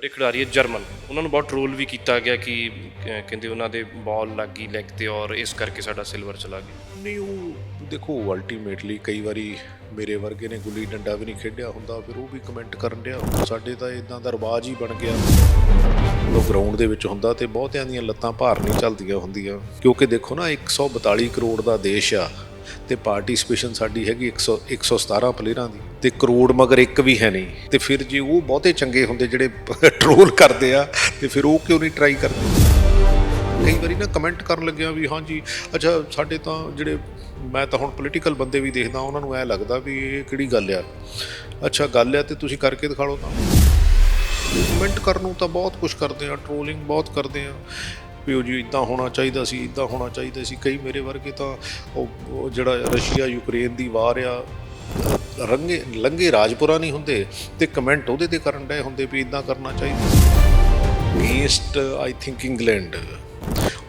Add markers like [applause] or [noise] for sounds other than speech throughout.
ਸਾਡੇ ਖਿਡਾਰੀ ਹੈ ਜਰਮਨ, ਉਹਨਾਂ ਨੂੰ ਬਹੁਤ ਟ੍ਰੋਲ ਵੀ ਕੀਤਾ ਗਿਆ ਕਿ ਕਹਿੰਦੇ ਉਹਨਾਂ ਦੇ ਬਾਲ ਲੱਗ ਗਈ ਲੈਗ ਤੇ ਔਰ ਇਸ ਕਰਕੇ ਸਾਡਾ ਸਿਲਵਰ ਚਲਾ ਗਿਆ। ਨਹੀਂ, ਉਹ ਦੇਖੋ ਅਲਟੀਮੇਟਲੀ ਕਈ ਵਾਰੀ ਮੇਰੇ ਵਰਗੇ ਨੇ ਗੁੱਲੀ ਡੰਡਾ ਵੀ ਨਹੀਂ ਖੇਡਿਆ ਹੁੰਦਾ, ਫਿਰ ਉਹ ਵੀ ਕਮੈਂਟ ਕਰਨ ਡਿਆ। ਸਾਡੇ ਤਾਂ ਇਦਾਂ ਦਾ ਰਿਵਾਜ ਹੀ ਬਣ ਗਿਆ। ਉਹ ਗਰਾਊਂਡ ਦੇ ਵਿੱਚ ਹੁੰਦਾ ਤੇ ਬਹੁਤਿਆਂ ਦੀਆਂ ਲੱਤਾਂ ਭਾਰ ਨਹੀਂ ਚੱਲਦੀਆਂ ਹੁੰਦੀਆਂ। ਕਿਉਂਕਿ ਦੇਖੋ ਨਾ 142 ਕਰੋੜ ਦਾ ਦੇਸ਼ ਆ ਤੇ ਪਾਰਟਿਸਿਪੇਸ਼ਨ ਸਾਡੀ ਹੈਗੀ 100 117 ਪਲੇਅਰਾਂ ਦੀ। ਤੇ ਕਰੋੜ ਮਗਰ ਇੱਕ ਵੀ ਹੈ ਨਹੀਂ। ਤੇ ਫਿਰ ਜੇ ਉਹ ਬਹੁਤੇ ਚੰਗੇ ਹੁੰਦੇ ਜਿਹੜੇ [laughs] ਟਰੋਲ ਕਰਦੇ ਆ, ਤੇ ਫਿਰ ਉਹ ਕਿਉਂ ਨਹੀਂ ਟਰਾਈ ਕਰਦੇ? ਕਈ ਵਾਰੀ ਨਾ ਕਮੈਂਟ ਕਰਨ ਲੱਗਿਆ ਵੀ ਹਾਂਜੀ, ਅੱਛਾ, ਸਾਡੇ ਤਾਂ ਜਿਹੜੇ ਮੈਂ ਤਾਂ ਹੁਣ ਪੋਲੀਟੀਕਲ ਬੰਦੇ ਵੀ ਦੇਖਦਾ, ਉਹਨਾਂ ਨੂੰ ਐ ਲੱਗਦਾ ਵੀ ਇਹ ਕਿਹੜੀ ਗੱਲ ਆ। ਅੱਛਾ, ਗੱਲ ਆ ਤੇ ਤੁਸੀਂ ਕਰਕੇ ਦਿਖਾ ਲਓ ਤਾਂ। ਕਮੈਂਟ ਕਰਨ ਨੂੰ ਤਾਂ ਬਹੁਤ ਕੁਝ ਕਰਦੇ ਆ ਟ੍ਰੋਲਿੰਗ ਬਹੁਤ ਕਰਦੇ ਆ। ਵੀ ਉਹ ਜੀ ਇਦਾਂ ਹੋਣਾ ਚਾਹੀਦਾ ਸੀ ਇਦਾਂ ਹੋਣਾ ਚਾਹੀਦਾ ਸੀ। ਕਈ ਮੇਰੇ ਵਰਗੇ ਤਾਂ ਉਹ ਜਿਹੜਾ ਰਸ਼ੀਆ ਯੂਕਰੇਨ ਦੀ ਵਾਰ ਆ ਰੰਗੇ ਲੰਗੇ ਰਾਜਪੁਰਾ ਨਹੀਂ ਹੁੰਦੇ ਤੇ ਕਮੈਂਟ ਉਹਦੇ ਤੇ ਕਰਨ ਡਏ ਹੁੰਦੇ ਵੀ ਇਦਾਂ ਕਰਨਾ ਚਾਹੀਦਾ। ਅਗੇਂਸਟ ਆਈ ਥਿੰਕ ਇੰਗਲੈਂਡ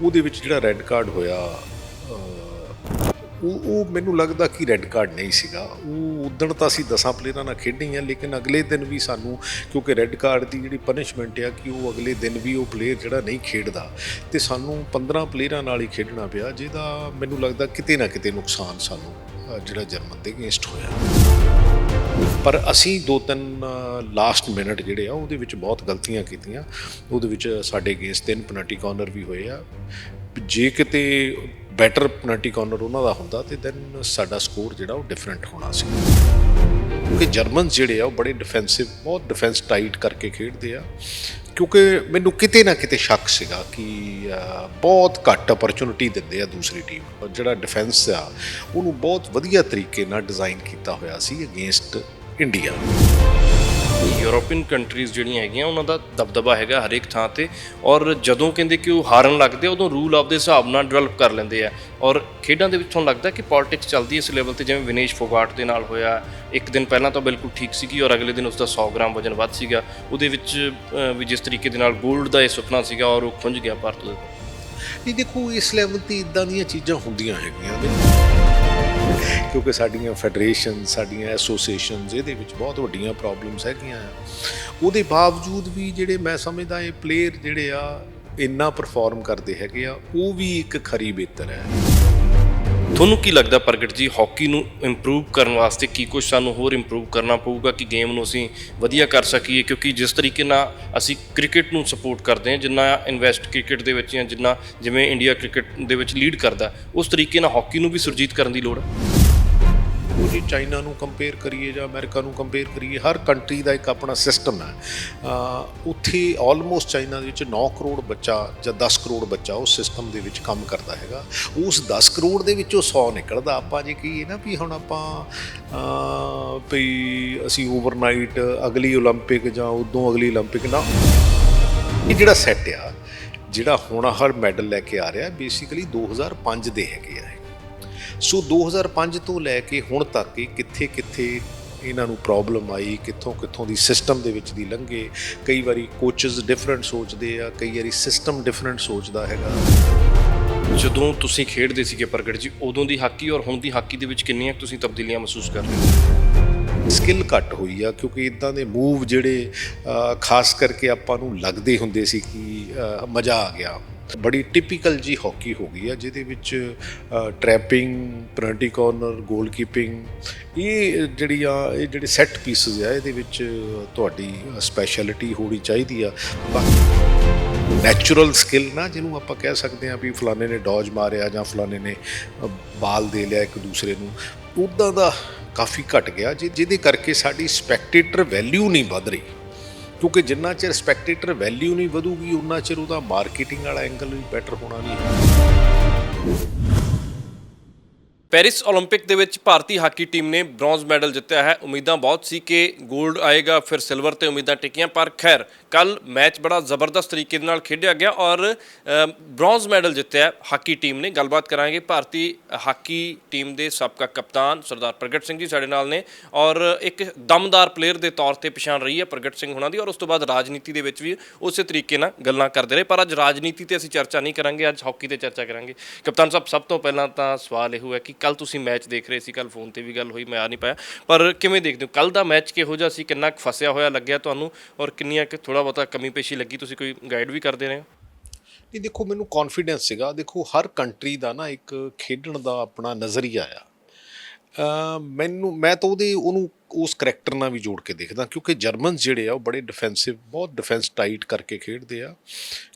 ਉਹਦੇ ਵਿੱਚ ਜਿਹੜਾ ਰੈੱਡ ਕਾਰਡ ਹੋਇਆ ਉਹ ਉਹ ਮੈਨੂੰ ਲੱਗਦਾ ਕਿ ਰੈੱਡ ਕਾਰਡ ਨਹੀਂ ਸੀਗਾ। ਉਹ ਉਦਣ ਤਾਂ ਅਸੀਂ 10 ਪਲੇਅਰਾਂ ਨਾਲ ਖੇਡੀ ਲੇਕਿਨ ਅਗਲੇ ਦਿਨ ਵੀ ਸਾਨੂੰ, ਕਿਉਂਕਿ ਰੈੱਡ ਕਾਰਡ ਦੀ ਜਿਹੜੀ ਪਨਿਸ਼ਮੈਂਟ ਆ ਕਿ ਉਹ ਅਗਲੇ ਦਿਨ ਵੀ ਉਹ ਪਲੇਅਰ ਜਿਹੜਾ ਨਹੀਂ ਖੇਡਦਾ, ਤੇ ਸਾਨੂੰ 15 ਪਲੇਅਰਾਂ ਨਾਲ ਹੀ ਖੇਡਣਾ ਪਿਆ, ਜਿਹਦਾ ਮੈਨੂੰ ਲੱਗਦਾ ਕਿਤੇ ਨਾ ਕਿਤੇ ਨੁਕਸਾਨ ਸਾਨੂੰ ਜਿਹੜਾ ਜਰਮਨ ਦੇ ਅਗੇਂਸਟ ਹੋਇਆ। ਪਰ ਅਸੀਂ ਦੋ ਤਿੰਨ ਲਾਸਟ ਮਿੰਟ ਜਿਹੜੇ ਆ, ਉਹਦੇ ਵਿੱਚ ਬਹੁਤ ਗਲਤੀਆਂ ਕੀਤੀਆਂ। ਉਹਦੇ ਵਿੱਚ ਸਾਡੇ ਅਗੇਂਸਟ ਤਿੰਨ ਪੈਨਲਟੀ ਕਾਰਨਰ ਵੀ ਹੋਏ ਆ। ਜੇ ਕਿਤੇ ਬੈਟਰ ਪੈਨਲਟੀ ਕਾਰਨਰ ਉਹਨਾਂ ਦਾ ਹੁੰਦਾ, ਤੇ ਦੈਨ ਸਾਡਾ ਸਕੋਰ ਜਿਹੜਾ ਉਹ ਡਿਫਰੈਂਟ ਹੋਣਾ ਸੀ। ਕਿਉਂਕਿ ਜਰਮਨਸ ਜਿਹੜੇ ਆ ਉਹ ਬੜੇ ਡਿਫੈਂਸਿਵ ਬਹੁਤ ਡਿਫੈਂਸ ਟਾਈਟ ਕਰਕੇ ਖੇਡਦੇ ਆ। ਕਿਉਂਕਿ ਮੈਨੂੰ ਕਿਤੇ ਨਾ ਕਿਤੇ ਸ਼ੱਕ ਸੀਗਾ ਕਿ ਬਹੁਤ ਘੱਟ ਅਪਰਚੁਨਿਟੀ ਦਿੰਦੇ ਆ ਦੂਸਰੀ ਟੀਮ ਜਿਹੜਾ ਡਿਫੈਂਸ ਆ, ਉਹਨੂੰ ਬਹੁਤ ਵਧੀਆ ਤਰੀਕੇ ਨਾਲ ਡਿਜ਼ਾਈਨ ਕੀਤਾ ਹੋਇਆ ਸੀ ਅਗੇਂਸਟ ਇੰਡੀਆ ਯੂਰੋਪੀਅਨ ਕੰਟਰੀਜ਼ ਜਿਹੜੀਆਂ ਹੈਗੀਆਂ ਉਹਨਾਂ ਦਾ ਦਬਦਬਾ ਹੈਗਾ ਹਰੇਕ ਥਾਂ ਤੇ। ਔਰ ਜਦੋਂ ਕਹਿੰਦੇ ਕਿ ਉਹ ਹਾਰਨ ਲੱਗਦੇ ਆ, ਉਦੋਂ ਰੂਲ ਆਫ ਦੇ ਹਿਸਾਬ ਨਾਲ ਡਿਵੈਲਪ ਕਰ ਲੈਂਦੇ ਆ। ਔਰ ਖੇਡਾਂ ਦੇ ਵਿੱਚ ਤੁਹਾਨੂੰ ਲੱਗਦਾ ਕਿ ਪੋਲਿਟਿਕਸ ਚੱਲਦੀ ਹੈ ਇਸ ਲੈਵਲ ਤੇ ਜਿਵੇਂ ਵਿਨੇਸ਼ ਫੋਗਾਟ ਦੇ ਨਾਲ ਹੋਇਆ। ਇੱਕ ਦਿਨ ਪਹਿਲਾਂ ਤਾਂ ਬਿਲਕੁਲ ਠੀਕ ਸੀਗੀ ਔਰ ਅਗਲੇ ਦਿਨ ਉਸ ਦਾ 100 ਗ੍ਰਾਮ ਵਜਨ ਵੱਧ ਸੀਗਾ। ਉਹਦੇ ਵਿੱਚ ਵੀ ਜਿਸ ਤਰੀਕੇ ਦੇ ਨਾਲ 골ਡ ਦਾ ਇਹ ਸੁਪਨਾ ਸੀਗਾ ਔਰ ਉਹ ਖੁੰਝ ਗਿਆ ਭਾਰਤ ਦੇ ਨਹੀਂ ਦੇਖੋ ਇਸ ਲੈਵਲ ਤੇ ਇਦਾਂ ਦੀਆਂ ਚੀਜ਼ਾਂ ਹੁੰਦੀਆਂ ਹੈਗੀਆਂ ਨੇ। ਕਿਉਂਕਿ ਸਾਡੀਆਂ ਫੈਡਰੇਸ਼ਨ ਸਾਡੀਆਂ ਐਸੋਸੀਏਸ਼ਨਸ, ਇਹਦੇ ਵਿੱਚ ਬਹੁਤ ਵੱਡੀਆਂ ਪ੍ਰੋਬਲਮਸ ਹੈਗੀਆਂ ਆ। ਉਹਦੇ ਬਾਵਜੂਦ ਵੀ ਜਿਹੜੇ ਮੈਂ ਸਮਝਦਾ ਇਹ ਪਲੇਅਰ ਜਿਹੜੇ ਆ, ਇੰਨਾ ਪਰਫਾਰਮ ਕਰਦੇ ਹੈਗੇ ਆ, ਉਹ ਵੀ ਇੱਕ ਖਰੀ ਬਿਹਤਰ ਹੈ। ਤੁਹਾਨੂੰ ਕੀ ਲੱਗਦਾ ਪ੍ਰਗਟ ਜੀ ਹਾਕੀ ਨੂੰ ਇੰਪਰੂਵ ਕਰਨ ਵਾਸਤੇ ਕੀ ਕੁਝ ਸਾਨੂੰ ਹੋਰ ਇੰਪਰੂਵ ਕਰਨਾ ਪਊਗਾ, ਕਿ ਗੇਮ ਨੂੰ ਅਸੀਂ ਵਧੀਆ ਕਰ ਸਕੀਏ? ਕਿਉਂਕਿ ਜਿਸ ਤਰੀਕੇ ਨਾਲ ਅਸੀਂ ਕ੍ਰਿਕਟ ਨੂੰ ਸਪੋਰਟ ਕਰਦੇ ਹਾਂ, ਜਿੰਨਾ ਇਨਵੈਸਟ ਕ੍ਰਿਕਟ ਦੇ ਵਿੱਚ ਜਾਂ ਜਿੰਨਾ ਜਿਵੇਂ ਇੰਡੀਆ ਕ੍ਰਿਕਟ ਦੇ ਵਿੱਚ ਲੀਡ ਕਰਦਾ, ਉਸ ਤਰੀਕੇ ਨਾਲ ਹਾਕੀ ਨੂੰ ਵੀ ਸੁਰਜੀਤ ਕਰਨ ਦੀ ਲੋੜ ਹੈ? ਉਹ ਜੇ ਚਾਈਨਾ ਨੂੰ ਕੰਪੇਅਰ ਕਰੀਏ ਜਾਂ ਅਮਰੀਕਾ ਨੂੰ ਕੰਪੇਅਰ ਕਰੀਏ ਹਰ ਕੰਟਰੀ ਦਾ ਇੱਕ ਆਪਣਾ ਸਿਸਟਮ ਹੈ ਅਹ ਉੱਥੇ ਆਲਮੋਸਟ ਚਾਈਨਾ ਦੇ ਵਿੱਚ 9 ਕਰੋੜ ਬੱਚਾ ਜਾਂ 10 ਕਰੋੜ ਬੱਚਾ ਉਸ ਸਿਸਟਮ ਦੇ ਵਿੱਚ ਕੰਮ ਕਰਦਾ ਹੈਗਾ ਉਸ 10 ਕਰੋੜ ਦੇ ਵਿੱਚੋਂ 100 ਨਿਕਲਦਾ ਆਪਾਂ ਜੇ ਕਹੀਏ ਨਾ ਵੀ ਹੁਣ ਆਪਾਂ ਅਹ, ਵੀ ਅਸੀਂ ਓਵਰਨਾਈਟ ਅਗਲੀ 올림픽 ਜਾਂ ਉਦੋਂ ਅਗਲੀ 올림픽 ਨਾ ਇਹ ਜਿਹੜਾ ਸੈੱਟ ਆ ਜਿਹੜਾ ਹੁਣ ਹਰ ਮੈਡਲ ਲੈ ਕੇ ਆ ਰਿਹਾ ਬੇਸਿਕਲੀ 2005 ਦੇ ਹੈਗੇ ਆ ਇਹ। ਸੋ 2005 ਤੋਂ ਲੈ ਕੇ ਹੁਣ ਤੱਕ ਇਹ ਕਿੱਥੇ ਕਿੱਥੇ ਇਹਨਾਂ ਨੂੰ ਪ੍ਰੋਬਲਮ ਆਈ, ਕਿੱਥੋਂ ਕਿੱਥੋਂ ਦੀ ਸਿਸਟਮ ਦੇ ਵਿੱਚ ਦੀ ਲੰਘੇ, ਕਈ ਵਾਰੀ ਕੋਚਸ ਡਿਫਰੈਂਟ ਸੋਚਦੇ ਆ, ਕਈ ਵਾਰੀ ਸਿਸਟਮ ਡਿਫਰੈਂਟ ਸੋਚਦਾ ਹੈਗਾ। ਜਦੋਂ ਤੁਸੀਂ ਖੇਡਦੇ ਸੀਗੇ ਪ੍ਰਗਟ ਜੀ, ਉਦੋਂ ਦੀ ਹਾਕੀ ਔਰ ਹੁਣ ਦੀ ਹਾਕੀ ਦੇ ਵਿੱਚ ਕਿੰਨੀਆਂ ਤੁਸੀਂ ਤਬਦੀਲੀਆਂ ਮਹਿਸੂਸ ਕਰ ਰਹੇ ਹੋ? ਸਕਿੱਲ ਘੱਟ ਹੋਈ ਆ, ਕਿਉਂਕਿ ਇਦਾਂ ਦੇ ਮੂਵ ਜਿਹੜੇ ਖਾਸ ਕਰਕੇ ਆਪਾਂ ਨੂੰ ਲੱਗਦੇ ਹੁੰਦੇ ਸੀ ਕਿ ਮਜ਼ਾ ਆ ਗਿਆ। ਬੜੀ ਟਿਪੀਕਲ ਜੀ ਹਾਕੀ ਹੋ ਗਈ ਆ ਜਿਹਦੇ ਵਿੱਚ ਟ੍ਰੈਪਿੰਗ ਪੈਨਲਟੀ ਕਾਰਨਰ ਗੋਲਕੀਪਿੰਗ ਇਹ ਜਿਹੜੀ ਆ ਇਹ ਜਿਹੜੇ ਸੈੱਟ ਪੀਸਸ ਆ, ਇਹਦੇ ਵਿੱਚ ਤੁਹਾਡੀ ਸਪੈਸ਼ਲਿਟੀ ਹੋਣੀ ਚਾਹੀਦੀ ਆ। ਨੈਚੁਰਲ ਸਕਿੱਲ ਨਾ, ਜਿਹਨੂੰ ਆਪਾਂ ਕਹਿ ਸਕਦੇ ਆ ਵੀ ਫਲਾਣੇ ਨੇ ਡੌਜ ਮਾਰਿਆ ਜਾਂ ਫਲਾਣੇ ਨੇ ਬਾਲ ਦੇ ਲਿਆ ਇੱਕ ਦੂਸਰੇ ਨੂੰ ਉਦਾਂ ਦਾ ਕਾਫੀ ਘਟ ਗਿਆ, ਜਿ- ਜਿਹਦੇ ਕਰਕੇ ਸਾਡੀ ਸਪੈਕਟੇਟਰ ਵੈਲਿਊ ਨਹੀਂ ਵੱਧ ਰਹੀ। ਕਿਉਂਕਿ ਜਿੰਨਾ ਚਿਰ ਸਪੈਕਟੇਟਰ ਵੈਲਿਊ ਨਹੀਂ ਵਧੂਗੀ, ਉਨਾ ਚਿਰ ਉਹਦਾ ਮਾਰਕੀਟਿੰਗ ਵਾਲਾ ਐਂਗਲ ਵੀ ਬੈਟਰ ਹੋਣਾ ਨਹੀਂ। ਪੈਰਿਸ 올림픽 ਦੇ ਵਿੱਚ ਭਾਰਤੀ ਹਾਕੀ ਟੀਮ ਨੇ ਬ੍ਰੌਂਜ਼ ਮੈਡਲ ਜਿੱਤਿਆ ਹੈ। ਉਮੀਦਾਂ ਬਹੁਤ ਸੀ ਕਿ 골ਡ ਆਏਗਾ, ਫਿਰ ਸਿਲਵਰ ਤੇ ਉਮੀਦਾਂ ਟਿਕੀਆਂ, ਪਰ ਖੈਰ, ਕੱਲ ਮੈਚ ਬੜਾ ਜ਼ਬਰਦਸਤ ਤਰੀਕੇ ਦੇ ਨਾਲ ਖੇਡਿਆ ਗਿਆ ਔਰ ਬ੍ਰੌਂਜ਼ ਮੈਡਲ ਜਿੱਤਿਆ ਹਾਕੀ ਟੀਮ ਨੇ ਗੱਲਬਾਤ ਕਰਾਂਗੇ। ਭਾਰਤੀ ਹਾਕੀ ਟੀਮ ਦੇ ਸਾਬਕਾ ਕਪਤਾਨ ਸਰਦਾਰ ਪ੍ਰਗਟ ਸਿੰਘ ਜੀ ਸਾਡੇ ਨਾਲ ਨੇ ਔਰ ਇੱਕ ਦਮਦਾਰ ਪਲੇਅਰ ਦੇ ਤੌਰ ਤੇ ਪਛਾਣ ਰਹੀ ਹੈ ਪ੍ਰਗਟ ਸਿੰਘ ਉਹਨਾਂ ਦੀ ਔਰ ਉਸ ਤੋਂ ਬਾਅਦ ਰਾਜਨੀਤੀ ਦੇ ਵਿੱਚ ਵੀ ਉਸੇ ਤਰੀਕੇ ਨਾਲ ਗੱਲਾਂ ਕਰਦੇ ਰਹੇ। ਪਰ ਅੱਜ ਰਾਜਨੀਤੀ ਤੇ ਅਸੀਂ ਚਰਚਾ ਨਹੀਂ ਕਰਾਂਗੇ, ਅੱਜ ਹਾਕੀ ਤੇ ਚਰਚਾ ਕਰਾਂਗੇ। ਕਪਤਾਨ ਸਾਹਿਬ, ਸਭ ਤੋਂ ਪਹਿਲਾਂ ਤਾਂ ਸਵਾਲ ਇਹ ਹੋਇਆ ਕਿ ਕੱਲ ਤੁਸੀਂ ਮੈਚ ਦੇਖ ਰਹੇ ਸੀ ਕੱਲ ਫੋਨ ਤੇ ਵੀ ਗੱਲ ਹੋਈ, ਮੈਂ ਆ ਨਹੀਂ ਪਾਇਆ। ਪਰ ਕਿਵੇਂ ਦੇਖਦੇ ਹੋ? ਕੱਲ ਦਾ ਮੈਚ ਕਿਹੋ ਜਿਹਾ ਸੀ? ਕਿੰਨਾ ਕੁ ਫਸਿਆ ਹੋਇਆ ਲੱਗਿਆ ਤੁਹਾਨੂੰ? ਔਰ ਕਿੰਨੀਆਂ ਕਿ ਥੋੜਾ ਬਹੁਤਾ ਕਮੀ ਪੇਸ਼ੀ ਲੱਗੀ? ਤੁਸੀਂ ਕੋਈ ਗਾਈਡ ਵੀ ਕਰਦੇ ਰਹੇ ਹੋ? ਨਹੀਂ, ਦੇਖੋ, ਮੈਨੂੰ ਕੌਨਫੀਡੈਂਸ ਸੀਗਾ। ਦੇਖੋ, ਹਰ ਕੰਟਰੀ ਦਾ ਨਾ ਇੱਕ ਖੇਡਣ ਦਾ ਆਪਣਾ ਨਜ਼ਰੀਆ ਆ। ਮੈਨੂੰ ਮੈਂ ਤਾਂ ਉਹਦੇ ਉਹਨੂੰ ਉਸ ਕਰੈਕਟਰ ਨਾਲ ਵੀ ਜੋੜ ਕੇ ਦੇਖਦਾ ਕਿਉਂਕਿ ਜਰਮਨਸ ਜਿਹੜੇ ਆ ਉਹ ਬੜੇ ਡਿਫੈਂਸਿਵ ਬਹੁਤ ਡਿਫੈਂਸ ਟਾਈਟ ਕਰਕੇ ਖੇਡਦੇ ਆ।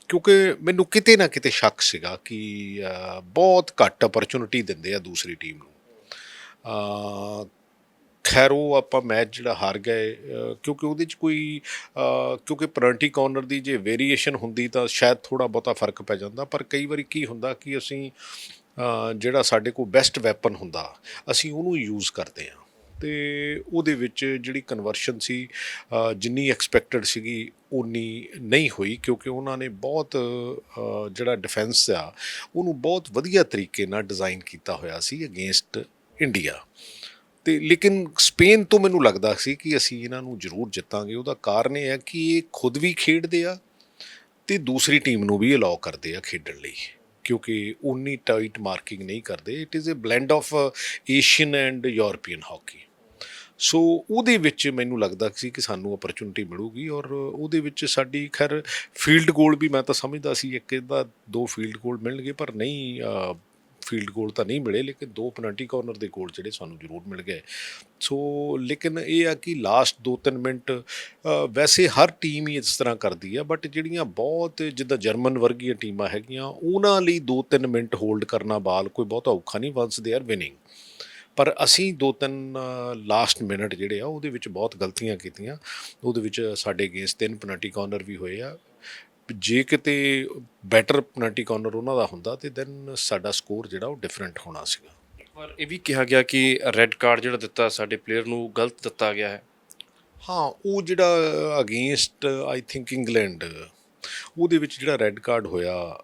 ਕਿਉਂਕਿ ਮੈਨੂੰ ਕਿਤੇ ਨਾ ਕਿਤੇ ਸ਼ੱਕ ਸੀਗਾ ਕਿ ਬਹੁਤ ਘੱਟ ਅਪਰਚੁਨਿਟੀ ਦਿੰਦੇ ਆ ਦੂਸਰੀ ਟੀਮ ਨੂੰ। ਅ, ਖੈਰ ਉਹ ਆਪਾਂ ਮੈਚ ਜਿਹੜਾ ਹਾਰ ਗਏ ਕਿਉਂਕਿ ਉਹਦੇ ਚ ਕੋਈ ਕਿਉਂਕਿ ਪੈਨਲਟੀ ਕਾਰਨਰ ਦੀ ਜੇ ਵੇਰੀਏਸ਼ਨ ਹੁੰਦੀ ਤਾਂ ਸ਼ਾਇਦ ਥੋੜਾ ਬਹੁਤਾ ਫ਼ਰਕ ਪੈ ਜਾਂਦਾ ਪਰ ਕਈ ਵਾਰੀ ਕੀ ਹੁੰਦਾ ਕਿ ਅਸੀਂ ਜਿਹੜਾ ਸਾਡੇ ਕੋਲ ਬੈਸਟ ਵੈਪਨ ਹੁੰਦਾ, ਅਸੀਂ ਉਹਨੂੰ ਯੂਜ਼ ਕਰਦੇ ਹਾਂ। ਤੇ ਉਹਦੇ ਵਿੱਚ ਜਿਹੜੀ ਕਨਵਰਸ਼ਨ ਸੀ ਜਿੰਨੀ ਐਕਸਪੈਕਟਡ ਸੀਗੀ ਉਨੀ ਨਹੀਂ ਹੋਈ, ਕਿਉਂਕਿ ਉਹਨਾਂ ਨੇ ਬਹੁਤ ਜਿਹੜਾ ਡਿਫੈਂਸ ਆ, ਉਹਨੂੰ ਬਹੁਤ ਵਧੀਆ ਤਰੀਕੇ ਨਾਲ ਡਿਜ਼ਾਈਨ ਕੀਤਾ ਹੋਇਆ ਸੀ ਅਗੇਂਸਟ ਇੰਡੀਆ ਤੇ ਲੇਕਿਨ ਸਪੇਨ ਤੋਂ ਮੈਨੂੰ ਲੱਗਦਾ ਸੀ ਕਿ ਅਸੀਂ ਇਹਨਾਂ ਨੂੰ ਜ਼ਰੂਰ ਜਿੱਤਾਂਗੇ। ਉਹਦਾ ਕਾਰਨ ਇਹ ਹੈ ਕਿ ਇਹ ਖੁਦ ਵੀ ਖੇਡਦੇ ਆ, ਤੇ ਦੂਸਰੀ ਟੀਮ ਨੂੰ ਵੀ ਅਲਾਉ ਕਰਦੇ ਆ ਖੇਡਣ ਲਈ। ਕਿਉਂਕਿ ਉਨੀ ਟਾਈਟ ਮਾਰਕਿੰਗ ਨਹੀਂ ਕਰਦੇ। It is a blend of Asian and European hockey so ਉਹਦੇ ਵਿੱਚ ਮੈਨੂੰ ਲੱਗਦਾ ਸੀ ਕਿ ਸਾਨੂੰ ਅਪਰਚੁਨਿਟੀ ਮਿਲੂਗੀ ਔਰ ਉਹਦੇ ਵਿੱਚ ਸਾਡੀ, ਖੈਰ ਫੀਲਡ ਗੋਲ ਵੀ ਮੈਂ ਤਾਂ ਸਮਝਦਾ ਸੀ ਇੱਕ ਇਹਦਾ ਦੋ ਫੀਲਡ ਗੋਲ ਮਿਲਣਗੇ, ਪਰ ਨਹੀਂ ਫੀਲਡ ਗੋਲ ਤਾਂ ਨਹੀਂ ਮਿਲੇ, ਲੇਕਿਨ ਦੋ ਪੈਨਲਟੀ ਕਾਰਨਰ ਦੇ ਗੋਲ ਜਿਹੜੇ ਸਾਨੂੰ ਜ਼ਰੂਰ ਮਿਲ ਗਏ। ਸੋ ਲੇਕਿਨ ਇਹ ਆ ਕਿ ਲਾਸਟ 2-3 ਮਿੰਟ ਵੈਸੇ ਹਰ ਟੀਮ ਹੀ ਇਸ ਤਰ੍ਹਾਂ ਕਰਦੀ ਆ ਬਟ ਜਿਹੜੀਆਂ ਬਹੁਤ ਜਿੱਦਾਂ ਜਰਮਨ ਵਰਗੀਆਂ ਟੀਮਾਂ ਹੈਗੀਆਂ, ਉਹਨਾਂ ਲਈ 2-3 ਮਿੰਟ ਹੋਲਡ ਕਰਨਾ ਬਾਲ ਕੋਈ ਬਹੁਤਾ ਔਖਾ ਨਹੀਂ ਵਾਂਸ ਦੇ ਆਰ ਵਿਨਿੰਗ ਪਰ ਅਸੀਂ ਦੋ ਤਿੰਨ ਲਾਸਟ ਮਿੰਟ ਜਿਹੜੇ ਆ, ਉਹਦੇ ਵਿੱਚ ਬਹੁਤ ਗਲਤੀਆਂ ਕੀਤੀਆਂ। ਉਹਦੇ ਵਿੱਚ ਸਾਡੇ ਅਗੇਂਸਟ ਤਿੰਨ ਪੈਨਲਟੀ ਕਾਰਨਰ ਵੀ ਹੋਏ ਆ। ਜੇ ਕਿਤੇ ਬੈਟਰ ਪੈਨਲਟੀ ਕਾਰਨਰ ਉਹਨਾਂ ਦਾ ਹੁੰਦਾ ਤੇ ਦੈਨ ਸਾਡਾ ਸਕੋਰ ਜਿਹੜਾ ਉਹ ਡਿਫਰੈਂਟ ਹੋਣਾ ਸੀਗਾ। ਪਰ ਇਹ ਵੀ ਕਿਹਾ ਗਿਆ ਕਿ ਰੈੱਡ ਕਾਰਡ ਜਿਹੜਾ ਦਿੱਤਾ ਸਾਡੇ ਪਲੇਅਰ ਨੂੰ ਗਲਤ ਦਿੱਤਾ ਗਿਆ ਹੈ। ਹਾਂ ਉਹ ਜਿਹੜਾ ਅਗੇਂਸਟ ਆਈ ਥਿੰਕ ਇੰਗਲੈਂਡ ਉਹਦੇ ਵਿੱਚ ਜਿਹੜਾ ਰੈੱਡ ਕਾਰਡ ਹੋਇਆ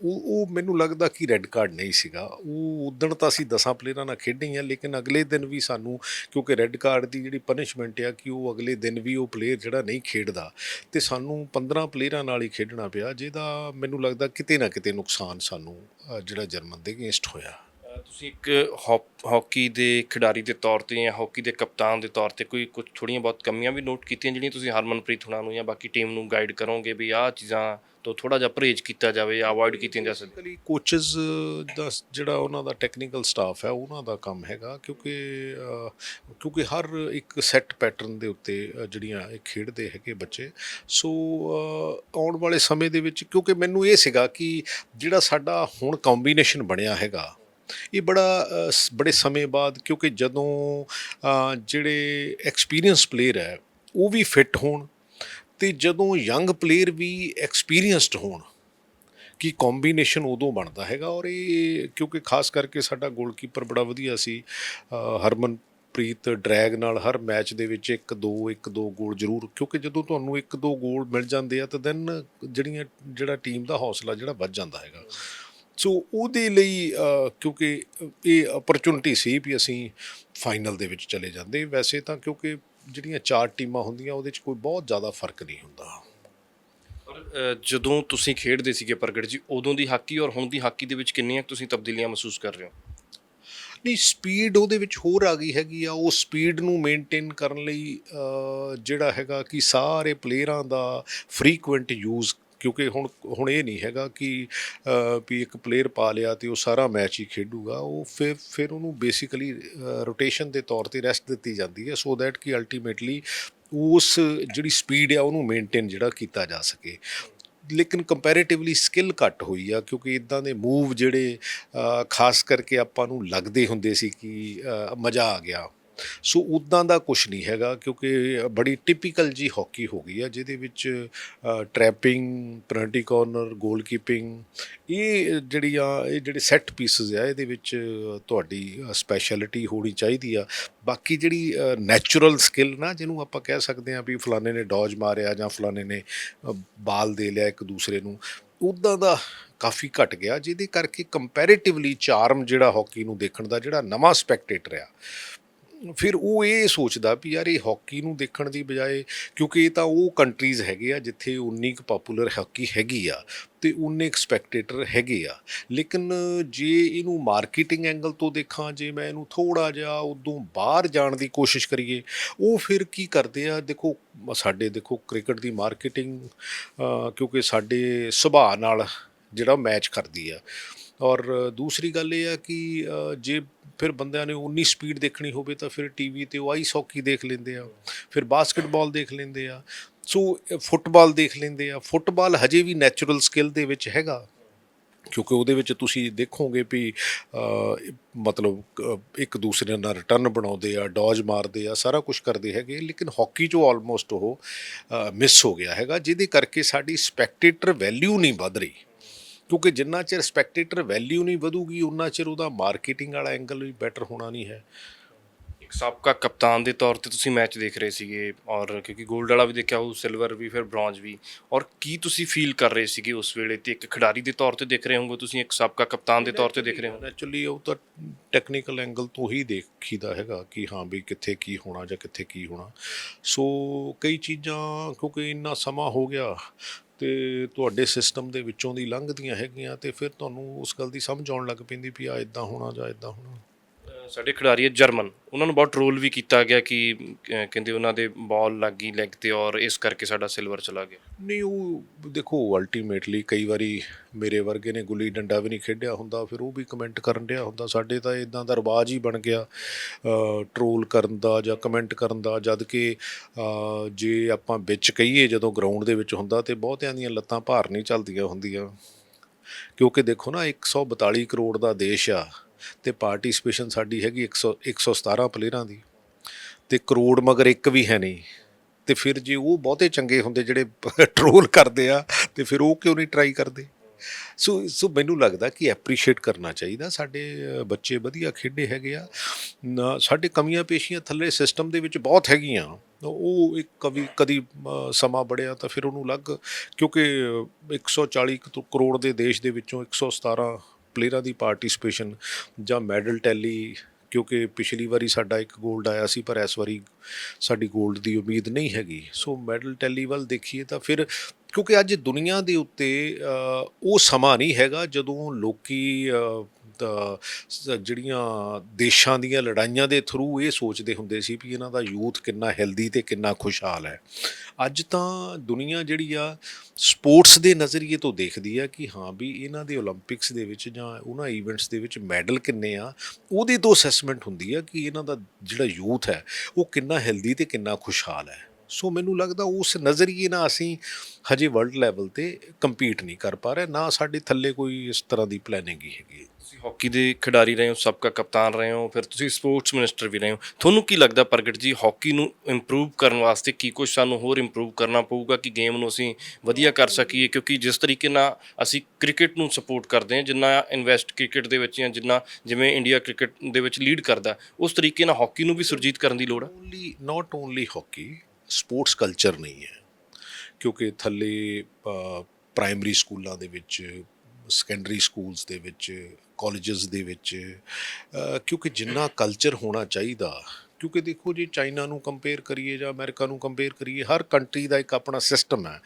ਉਹ ਉਹ ਮੈਨੂੰ ਲੱਗਦਾ ਕਿ ਰੈੱਡ ਕਾਰਡ ਨਹੀਂ ਸੀਗਾ। ਉਹ ਉਦਣ ਤਾਂ ਅਸੀਂ 10 ਪਲੇਅਰਾਂ ਨਾਲ ਖੇਡੇ ਹੀ ਆ ਲੇਕਿਨ ਅਗਲੇ ਦਿਨ ਵੀ ਸਾਨੂੰ, ਕਿਉਂਕਿ ਰੈੱਡ ਕਾਰਡ ਦੀ ਜਿਹੜੀ ਪਨਿਸ਼ਮੈਂਟ ਆ ਕਿ ਉਹ ਅਗਲੇ ਦਿਨ ਵੀ ਉਹ ਪਲੇਅਰ ਜਿਹੜਾ ਨਹੀਂ ਖੇਡਦਾ, ਤੇ ਸਾਨੂੰ 15 ਪਲੇਅਰਾਂ ਨਾਲ ਹੀ ਖੇਡਣਾ ਪਿਆ, ਜਿਹਦਾ ਮੈਨੂੰ ਲੱਗਦਾ ਕਿਤੇ ਨਾ ਕਿਤੇ ਨੁਕਸਾਨ ਸਾਨੂੰ ਜਿਹੜਾ ਜਰਮਨ ਦੇ ਅਗੇਂਸਟ ਹੋਇਆ। ਤੁਸੀਂ ਇੱਕ ਹਾਕ- ਹਾਕੀ ਦੇ ਖਿਡਾਰੀ ਦੇ ਤੌਰ ਤੇ ਜਾਂ ਹਾਕੀ ਦੇ ਕਪਤਾਨ ਦੇ ਤੌਰ ਤੇ ਕੋਈ ਕੁਝ ਥੋੜੀਆਂ ਬਹੁਤ ਕਮੀਆਂ ਵੀ ਨੋਟ ਕੀਤੀਆਂ ਜਿਹੜੀਆਂ ਤੁਸੀਂ ਹਰਮਨਪ੍ਰੀਤ ਹੁਣਾਂ ਨੂੰ ਜਾਂ ਬਾਕੀ ਟੀਮ ਨੂੰ ਗਾਈਡ ਕਰੋਗੇ ਵੀ ਆਹ ਚੀਜ਼ਾਂ ਤੋਂ ਥੋੜਾ ਜਿਹਾ ਪਰਹੇਜ਼ ਕੀਤਾ ਜਾਵੇ ਜਾਂ ਅਵੋਇਡ ਕੀਤੀਆਂ ਜਾ ਸਕਦੀਆਂ। ਬੇਸਿਕਲੀ ਕੋਚਸ ਦਾ ਜਿਹੜਾ ਉਹਨਾਂ ਦਾ ਟੈਕਨੀਕਲ ਸਟਾਫ ਹੈ, ਉਹਨਾਂ ਦਾ ਕੰਮ ਹੈਗਾ ਕਿਉਂਕਿ ਕਿਉਂਕਿ ਹਰ ਇੱਕ ਸੈੱਟ ਪੈਟਰਨ ਦੇ ਉੱਤੇ ਜਿਹੜੀਆਂ ਇਹ ਖੇਡਦੇ ਹੈਗੇ ਬੱਚੇ। ਸੋ ਆਉਣ ਵਾਲੇ ਸਮੇਂ ਦੇ ਵਿੱਚ ਕਿਉਂਕਿ ਮੈਨੂੰ ਇਹ ਸੀਗਾ ਕਿ ਜਿਹੜਾ ਸਾਡਾ ਹੁਣ ਕੰਬੀਨੇਸ਼ਨ ਬਣਿਆ ਹੈਗਾ ਇਹ ਬੜਾ ਸ- ਬੜੇ ਸਮੇਂ ਬਾਅਦ ਕਿਉਂਕਿ ਜਦੋਂ ਜਿਹੜੇ ਐਕਸਪੀਰੀਅੰਸ ਪਲੇਅਰ ਹੈ ਉਹ ਵੀ ਫਿੱਟ ਹੋਣ ਤੇ ਜਦੋਂ ਯੰਗ ਪਲੇਅਰ ਵੀ ਐਕਸਪੀਰੀਅੰਸਡ ਹੋਣ ਕਿ ਕੰਬੀਨੇਸ਼ਨ ਉਦੋਂ ਬਣਦਾ ਹੈਗਾ ਔਰ ਇਹ ਕਿਉਂਕਿ ਖਾਸ ਕਰਕੇ ਸਾਡਾ ਗੋਲਕੀਪਰ ਬੜਾ ਵਧੀਆ ਸੀ ਅ, ਹਰਮਨਪ੍ਰੀਤ ਡਰੈਗ ਨਾਲ ਹਰ ਮੈਚ ਦੇ ਵਿੱਚ ਇੱਕ ਦੋ ਇੱਕ ਦੋ ਗੋਲ ਜ਼ਰੂਰ ਕਿਉਂਕਿ ਜਦੋਂ ਤੁਹਾਨੂੰ ਇੱਕ ਦੋ ਗੋਲ ਮਿਲ ਜਾਂਦੇ ਆ ਤਾਂ ਦੈਨ ਜਿਹੜੀਆਂ ਜਿਹੜਾ ਟੀਮ ਦਾ ਹੌਸਲਾ ਜਿਹੜਾ ਵੱਧ ਜਾਂਦਾ ਹੈਗਾ। ਸੋ ਉਹਦੇ ਲਈ ਕਿਉਂਕਿ ਇਹ ਅਪਰਚੁਨਿਟੀ ਸੀ ਵੀ ਅਸੀਂ ਫਾਈਨਲ ਦੇ ਵਿੱਚ ਚਲੇ ਜਾਂਦੇ। ਵੈਸੇ ਤਾਂ ਕਿਉਂਕਿ ਜਿਹੜੀਆਂ ਚਾਰ ਟੀਮਾਂ ਹੁੰਦੀਆਂ ਉਹਦੇ 'ਚ ਕੋਈ ਬਹੁਤ ਜ਼ਿਆਦਾ ਫ਼ਰਕ ਨਹੀਂ ਹੁੰਦਾ। ਜਦੋਂ ਤੁਸੀਂ ਖੇਡਦੇ ਸੀਗੇ ਪ੍ਰਗਟ ਜੀ ਉਦੋਂ ਦੀ ਹਾਕੀ ਔਰ ਹੁਣ ਦੀ ਹਾਕੀ ਦੇ ਵਿੱਚ ਕਿੰਨੀਆਂ ਤੁਸੀਂ ਤਬਦੀਲੀਆਂ ਮਹਿਸੂਸ ਕਰ ਰਹੇ ਹੋ? ਨਹੀਂ ਸਪੀਡ ਉਹਦੇ ਵਿੱਚ ਹੋਰ ਆ ਗਈ ਹੈਗੀ ਆ। ਉਹ ਸਪੀਡ ਨੂੰ ਮੇਨਟੇਨ ਕਰਨ ਲਈ ਜਿਹੜਾ ਹੈਗਾ ਕਿ ਸਾਰੇ ਪਲੇਅਰਾਂ ਦਾ ਫ੍ਰੀਕੁਐਂਟ ਯੂਜ਼ ਕਿਉਂਕਿ ਹੁਣ ਹੁਣ ਇਹ ਨਹੀਂ ਹੈਗਾ ਕਿ ਵੀ ਇੱਕ ਪਲੇਅਰ ਪਾ ਲਿਆ ਤੇ ਉਹ ਸਾਰਾ ਮੈਚ ਹੀ ਖੇਡੂਗਾ। ਉਹ ਫਿਰ ਫਿਰ ਉਹਨੂੰ ਬੇਸਿਕਲੀ ਰੋਟੇਸ਼ਨ ਦੇ ਤੌਰ ਤੇ ਰੈਸਟ ਦਿੱਤੀ ਜਾਂਦੀ ਹੈ ਸੋ ਦੈਟ ਕਿ ਅਲਟੀਮੇਟਲੀ ਉਸ ਜਿਹੜੀ ਸਪੀਡ ਆ ਉਹਨੂੰ ਮੇਨਟੇਨ ਜਿਹੜਾ ਕੀਤਾ ਜਾ ਸਕੇ। ਲੇਕਿਨ ਕੰਪੈਰੀਟਿਵਲੀ ਸਕਿੱਲ ਘੱਟ ਹੋਈ ਆ ਕਿਉਂਕਿ ਇਦਾਂ ਦੇ ਮੂਵ ਜਿਹੜੇ ਖਾਸ ਕਰਕੇ ਆਪਾਂ ਨੂੰ ਲੱਗਦੇ ਹੁੰਦੇ ਸੀ ਕਿ ਮਜ਼ਾ ਆ ਗਿਆ। ਸੋ ਉਦਾਂ ਦਾ ਕੁਝ ਨਹੀਂ ਹੈਗਾ, ਕਿਉਂਕਿ ਬੜੀ ਟਿਪੀਕਲ ਜੀ ਹਾਕੀ ਹੋ ਗਈ ਆ, ਜਿਹਦੇ ਵਿੱਚ ਟ੍ਰੈਪਿੰਗ ਪੈਨਲਟੀ ਕਾਰਨਰ ਗੋਲਕੀਪਿੰਗ ਇਹ ਜਿਹੜੀ ਆ ਇਹ ਜਿਹੜੇ ਸੈੱਟ ਪੀਸਸ ਆ, ਇਹਦੇ ਵਿੱਚ ਤੁਹਾਡੀ ਸਪੈਸ਼ਲਿਟੀ ਹੋਣੀ ਚਾਹੀਦੀ ਆ। ਬਾਕੀ ਜਿਹੜੀ ਨੈਚੁਰਲ ਸਕਿੱਲ ਨਾ, ਜਿਹਨੂੰ ਆਪਾਂ ਕਹਿ ਸਕਦੇ ਆ ਵੀ ਫਲਾਣੇ ਨੇ ਡੌਜ ਮਾਰਿਆ ਜਾਂ ਫਲਾਣੇ ਨੇ ਬਾਲ ਦੇ ਲਿਆ ਇੱਕ ਦੂਸਰੇ ਨੂੰ ਉਦਾਂ ਦਾ ਕਾਫੀ ਘਟ ਗਿਆ, ਜਿਹਦੇ ਕਰਕੇ ਕੰਪੈਰੀਟਿਵਲੀ ਚਾਰਮ ਜਿਹੜਾ ਹਾਕੀ ਨੂੰ ਦੇਖਣ ਦਾ, ਜਿਹੜਾ ਨਵਾਂ ਸਪੈਕਟੇਟਰ ਆ। ਫਿਰ ਉਹ ਇਹ ਸੋਚਦਾ ਵੀ ਯਾਰ ਇਹ ਹਾਕੀ ਨੂੰ ਦੇਖਣ ਦੀ ਬਜਾਏ, ਕਿਉਂਕਿ ਇਹ ਤਾਂ ਉਹ ਕੰਟਰੀਜ਼ ਹੈਗੇ ਆ ਜਿੱਥੇ ਉਨੀ ਕੁ ਪਪੂਲਰ ਹਾਕੀ ਹੈਗੀ ਆ ਤੇ ਉਨੇ ਕੁ ਸਪੈਕਟੇਟਰ ਹੈਗੇ ਆ। ਲੇਕਿਨ ਜੇ ਇਹਨੂੰ ਮਾਰਕੀਟਿੰਗ ਐਂਗਲ ਤੋਂ ਦੇਖਾਂ, ਜੇ ਮੈਂ ਇਹਨੂੰ ਥੋੜਾ ਜਿਹਾ ਉਦੋਂ ਬਾਹਰ ਜਾਣ ਦੀ ਕੋਸ਼ਿਸ਼ ਕਰੀਏ, ਉਹ ਫਿਰ ਕੀ ਕਰਦੇ ਆ? ਦੇਖੋ, ਸਾਡੇ ਦੇਖੋ ਕ੍ਰਿਕਟ ਦੀ ਮਾਰਕੀਟਿੰਗ ਕਿਉਂਕਿ ਸਾਡੇ ਸੁਭਾਅ ਨਾਲ ਜਿਹੜਾ ਮੈਚ ਕਰਦੀ ਆ। ਔਰ ਦੂਸਰੀ ਗੱਲ ਇਹ ਆ ਕਿ ਜੇ ਫਿਰ ਬੰਦਿਆਂ ਨੇ ਉਨੀ ਸਪੀਡ ਦੇਖਣੀ ਹੋਵੇ ਤਾਂ ਫਿਰ ਟੀਵੀ ਤੇ ਉਹ ਆਈਸ ਹਾਕੀ ਦੇਖ ਲੈਂਦੇ ਆ, ਫਿਰ ਬਾਸਕਟਬਾਲ ਦੇਖ ਲੈਂਦੇ ਆ, ਸੋ ਫੁੱਟਬਾਲ ਦੇਖ ਲੈਂਦੇ ਆ ਫੁੱਟਬਾਲ ਹਜੇ ਵੀ ਨੈਚੁਰਲ ਸਕਿੱਲ ਦੇ ਵਿੱਚ ਹੈਗਾ, ਕਿਉਂਕਿ ਉਹਦੇ ਵਿੱਚ ਤੁਸੀਂ ਦੇਖੋਗੇ ਵੀ ਮਤਲਬ ਇੱਕ ਦੂਸਰੇ ਨਾਲ ਰਿਟਰਨ ਬਣਾਉਂਦੇ ਆ ਡੌਜ ਮਾਰਦੇ ਆ, ਸਾਰਾ ਕੁਝ ਕਰਦੇ ਹੈਗੇ, ਲੇਕਿਨ ਹਾਕੀ 'ਚੋਂ ਆਲਮੋਸਟ ਉਹ ਮਿਸ ਹੋ ਗਿਆ ਹੈਗਾ, ਜਿਹਦੇ ਕਰਕੇ ਸਾਡੀ ਸਪੈਕਟੇਟਰ ਵੈਲਿਊ ਨਹੀਂ ਵੱਧ ਰਹੀ। ਕਿਉਂਕਿ ਜਿੰਨਾ ਚਿਰ ਸਪੈਕਟੇਟਰ ਵੈਲਿਊ ਨਹੀਂ ਵਧੂਗੀ ਉਨਾ ਚਿਰ ਉਹਦਾ ਮਾਰਕੀਟਿੰਗ ਵਾਲਾ ਐਂਗਲ ਵੀ ਬੈਟਰ ਹੋਣਾ ਨਹੀਂ ਹੈ। ਇੱਕ ਸਾਬਕਾ ਕਪਤਾਨ ਦੇ ਤੌਰ ਤੇ ਤੁਸੀਂ ਮੈਚ ਦੇਖ ਰਹੇ ਸੀਗੇ ਔਰ ਕਿਉਂਕਿ 골ਡ ਵਾਲਾ ਵੀ ਦੇਖਿਆ ਉਹ ਸਿਲਵਰ ਵੀ ਫਿਰ ਬ੍ਰੌਂਜ਼ ਵੀ। ਔਰ ਕੀ ਤੁਸੀਂ ਫੀਲ ਕਰ ਰਹੇ ਸੀਗੇ ਉਸ ਵੇਲੇ ਤੇ ਇੱਕ ਖਿਡਾਰੀ ਦੇ ਤੌਰ ਤੇ ਦੇਖ ਰਹੇ ਹੋਵੋਗੇ ਤੁਸੀਂ ਇੱਕ ਸਾਬਕਾ ਕਪਤਾਨ ਦੇ ਤੌਰ ਤੇ ਦੇਖ ਰਹੇ ਹੋ ਐਕਚੁਅਲੀ ਉਹ ਤਾਂ ਟੈਕਨੀਕਲ ਐਂਗਲ ਤੋਂ ਹੀ ਦੇਖੀਦਾ ਹੈਗਾ ਕਿ ਹਾਂ ਵੀ ਕਿੱਥੇ ਕੀ ਹੋਣਾ ਜਾਂ ਕਿੱਥੇ ਕੀ ਹੋਣਾ। ਸੋ ਕਈ ਚੀਜ਼ਾਂ ਕਿਉਂਕਿ ਇੰਨਾ ਸਮਾਂ ਹੋ ਗਿਆ ਤੇ ਤੁਹਾਡੇ ਸਿਸਟਮ ਦੇ ਵਿੱਚੋਂ ਦੀ ਲੰਘਦੀਆਂ ਹੈਗੀਆਂ ਤੇ ਫਿਰ ਤੁਹਾਨੂੰ ਉਸ ਗੱਲ ਦੀ ਸਮਝ ਆਉਣ ਲੱਗ ਪੈਂਦੀ ਵੀ ਆ ਇਦਾਂ ਹੋਣਾ ਜਾਂ ਇਦਾਂ ਹੋਣਾ। ਸਾਡੇ ਖਿਡਾਰੀ ਹੈ ਜਰਮਨ। ਉਹਨਾਂ ਨੂੰ ਬਹੁਤ ਟ੍ਰੋਲ ਵੀ ਕੀਤਾ ਗਿਆ ਕਿ ਅਹ ਕਹਿੰਦੇ ਉਹਨਾਂ ਦੇ ਬਾਲ ਲੱਗ ਗਈ ਲੈਗ ਤੇ ਔਰ ਇਸ ਕਰਕੇ ਸਾਡਾ ਸਿਲਵਰ ਚਲਾ ਗਿਆ। ਨਹੀਂ ਉਹ ਦੇਖੋ ਅਲਟੀਮੇਟਲੀ ਕਈ ਵਾਰੀ ਮੇਰੇ ਵਰਗੇ ਨੇ ਗੁੱਲੀ ਡੰਡਾ ਵੀ ਨਹੀਂ ਖੇਡਿਆ ਹੁੰਦਾ ਫਿਰ ਉਹ ਵੀ ਕਮੈਂਟ ਕਰਨ ਡਿਆ ਹੁੰਦਾ। ਸਾਡੇ ਤਾਂ ਇਦਾਂ ਦਾ ਰਿਵਾਜ ਹੀ ਬਣ ਗਿਆ ਟਰੋਲ ਕਰਨ ਦਾ ਜਾਂ ਕਮੈਂਟ ਕਰਨ ਦਾ ਜਦ ਕਿ ਅ, ਜੇ ਆਪਾਂ ਵਿੱਚ ਕਹੀਏ ਜਦੋਂ ਗਰਾਊਂਡ ਦੇ ਵਿੱਚ ਹੁੰਦਾ ਤੇ ਬਹੁਤਿਆਂ ਦੀਆਂ ਲੱਤਾਂ ਭਾਰ ਨਹੀਂ ਚੱਲਦੀਆਂ ਹੁੰਦੀਆਂ। ਕਿਉਂਕਿ ਦੇਖੋ ਨਾ 142 ਕਰੋੜ ਦਾ ਦੇਸ਼ ਆ। ਤੇ ਪਾਰਟਿਸਪੇਸ਼ਨ ਸਾਡੀ ਹੈਗੀ 100 117 ਪਲੇਅਰਾਂ ਦੀ। ਤੇ ਕਰੋੜ ਮਗਰ ਇੱਕ ਵੀ ਹੈ ਨਹੀਂ। ਤੇ ਫਿਰ ਜੇ ਉਹ ਬਹੁਤੇ ਚੰਗੇ ਹੁੰਦੇ ਜਿਹੜੇ ਟ੍ਰੋਲ ਕਰਦੇ ਆ, ਤੇ ਫਿਰ ਉਹ ਕਿਉਂ ਨਹੀਂ ਟਰਾਈ ਕਰਦੇ? ਸੋ ਸੋ ਮੈਨੂੰ ਲੱਗਦਾ ਕਿ ਐਪਰੀਸ਼ੀਏਟ ਕਰਨਾ ਚਾਹੀਦਾ। ਸਾਡੇ ਬੱਚੇ ਵਧੀਆ ਖੇਡੇ ਹੈਗੇ ਆ। ਸਾਡੇ ਕਮੀਆਂ ਪੇਸ਼ੀਆਂ ਥੱਲੇ ਸਿਸਟਮ ਦੇ ਵਿੱਚ ਬਹੁਤ ਹੈਗੀਆਂ। ਉਹ ਇੱਕ ਕਵੀ, ਕਦੀ ਸਮਾਂ ਬੜਿਆ ਤਾਂ ਫਿਰ ਉਹਨੂੰ ਲੱਗ ਕਿਉਂਕਿ 140 ਕੁ ਕਰੋੜ ਦੇ ਦੇਸ਼ ਦੇ ਵਿੱਚੋਂ 117 ਪਲੇਅਰਾਂ ਦੀ ਪਾਰਟਿਸਪੇਸ਼ਨ ਜਾਂ ਮੈਡਲ ਟੈਲੀ, ਕਿਉਂਕਿ ਪਿਛਲੀ ਵਾਰੀ ਸਾਡਾ ਇੱਕ 골ਡ ਆਇਆ ਸੀ, ਪਰ ਇਸ ਵਾਰੀ ਸਾਡੀ 골ਡ ਦੀ ਉਮੀਦ ਨਹੀਂ ਹੈਗੀ। ਸੋ ਮੈਡਲ ਟੈਲੀ ਵੱਲ ਦੇਖੀਏ ਤਾਂ ਫਿਰ, ਕਿਉਂਕਿ ਅੱਜ ਦੁਨੀਆ ਦੇ ਉੱਤੇ ਉਹ ਸਮਾਂ ਨਹੀਂ ਹੈਗਾ ਜਦੋਂ ਲੋਕੀ ਜਿਹੜੀਆਂ ਦੇਸ਼ਾਂ ਦੀਆਂ ਲੜਾਈਆਂ ਦੇ ਥਰੂ ਇਹ ਸੋਚਦੇ ਹੁੰਦੇ ਸੀ ਵੀ ਇਹਨਾਂ ਦਾ ਯੂਥ ਕਿੰਨਾ ਹੈਲਦੀ ਤੇ ਕਿੰਨਾ ਖੁਸ਼ਹਾਲ ਹੈ। ਅੱਜ ਤਾਂ ਦੁਨੀਆ ਜਿਹੜੀ ਆ ਸਪੋਰਟਸ ਦੇ ਨਜ਼ਰੀਏ ਤੋਂ ਦੇਖਦੀ ਆ ਕਿ ਹਾਂ ਵੀ ਇਹਨਾਂ ਦੇ 올림픽ਸ ਦੇ ਵਿੱਚ ਜਾਂ ਉਹਨਾਂ ਇਵੈਂਟਸ ਦੇ ਵਿੱਚ ਮੈਡਲ ਕਿੰਨੇ ਆ, ਉਹਦੇ ਤੋਂ ਅਸੈਸਮੈਂਟ ਹੁੰਦੀ ਆ ਕਿ ਇਹਨਾਂ ਦਾ ਜਿਹੜਾ ਯੂਥ ਹੈ, ਉਹ ਕਿੰਨਾ ਹੈਲਦੀ ਤੇ ਕਿੰਨਾ ਖੁਸ਼ਹਾਲ ਹੈ। ਸੋ ਮੈਨੂੰ ਲੱਗਦਾ ਉਸ ਨਜ਼ਰੀਏ ਨਾਲ ਅਸੀਂ ਹਜੇ ਵਰਲਡ ਲੈਵਲ ਤੇ ਕੰਪੀਟ ਨਹੀਂ ਕਰ ਪਾ ਰਹੇ, ਨਾ ਸਾਡੇ ਥੱਲੇ ਕੋਈ ਇਸ ਤਰ੍ਹਾਂ ਦੀ ਪਲੈਨਿੰਗ ਹੀ ਹੈਗੀ ਤੁਸੀਂ ਹਾਕੀ ਦੇ ਖਿਡਾਰੀ ਰਹੇ ਹੋ, ਸਾਬਕਾ ਕਪਤਾਨ ਰਹੇ ਹੋ, ਫਿਰ ਤੁਸੀਂ ਸਪੋਰਟਸ ਮਿਨਿਸਟਰ ਵੀ ਰਹੇ ਹੋ। ਤੁਹਾਨੂੰ ਕੀ ਲੱਗਦਾ ਪ੍ਰਗਟ ਜੀ, ਹਾਕੀ ਨੂੰ ਇੰਪਰੂਵ ਕਰਨ ਵਾਸਤੇ ਕੀ ਕੁਝ ਸਾਨੂੰ ਹੋਰ ਇੰਪਰੂਵ ਕਰਨਾ ਪਊਗਾ ਕਿ ਗੇਮ ਨੂੰ ਅਸੀਂ ਵਧੀਆ ਕਰ ਸਕੀਏ? ਕਿਉਂਕਿ ਜਿਸ ਤਰੀਕੇ ਨਾਲ ਅਸੀਂ ਕ੍ਰਿਕਟ ਨੂੰ ਸਪੋਰਟ ਕਰਦੇ ਹਾਂ, ਜਿੰਨਾ ਇਨਵੈਸਟ ਕ੍ਰਿਕਟ ਦੇ ਵਿੱਚ ਜਾਂ ਜਿੰਨਾ ਜਿਵੇਂ ਇੰਡੀਆ ਕ੍ਰਿਕਟ ਦੇ ਵਿੱਚ ਲੀਡ ਕਰਦਾ, ਉਸ ਤਰੀਕੇ ਨਾਲ ਹਾਕੀ ਨੂੰ ਵੀ ਸੁਰਜੀਤ ਕਰਨ ਦੀ ਲੋੜ ਹੈ only not only hockey sports culture ਨਹੀਂ ਹੈ। ਕਿਉਂਕਿ ਥੱਲੇ ਪ੍ਰਾਇਮਰੀ ਸਕੂਲਾਂ ਦੇ ਵਿੱਚ ਸੈਕੰਡਰੀ ਸਕੂਲਸ ਦੇ ਵਿੱਚ ਕਾਲਜਸ ਦੇ ਵਿੱਚ ਅ, ਕਿਉਂਕਿ ਜਿੰਨਾ ਕਲਚਰ ਹੋਣਾ ਚਾਹੀਦਾ ਕਿਉਂਕਿ ਦੇਖੋ ਜੇ ਚਾਈਨਾ ਨੂੰ ਕੰਪੇਅਰ ਕਰੀਏ ਜਾਂ ਅਮਰੀਕਾ ਨੂੰ ਕੰਪੇਅਰ ਕਰੀਏ ਹਰ ਕੰਟਰੀ ਦਾ ਇੱਕ ਆਪਣਾ ਸਿਸਟਮ ਹੈ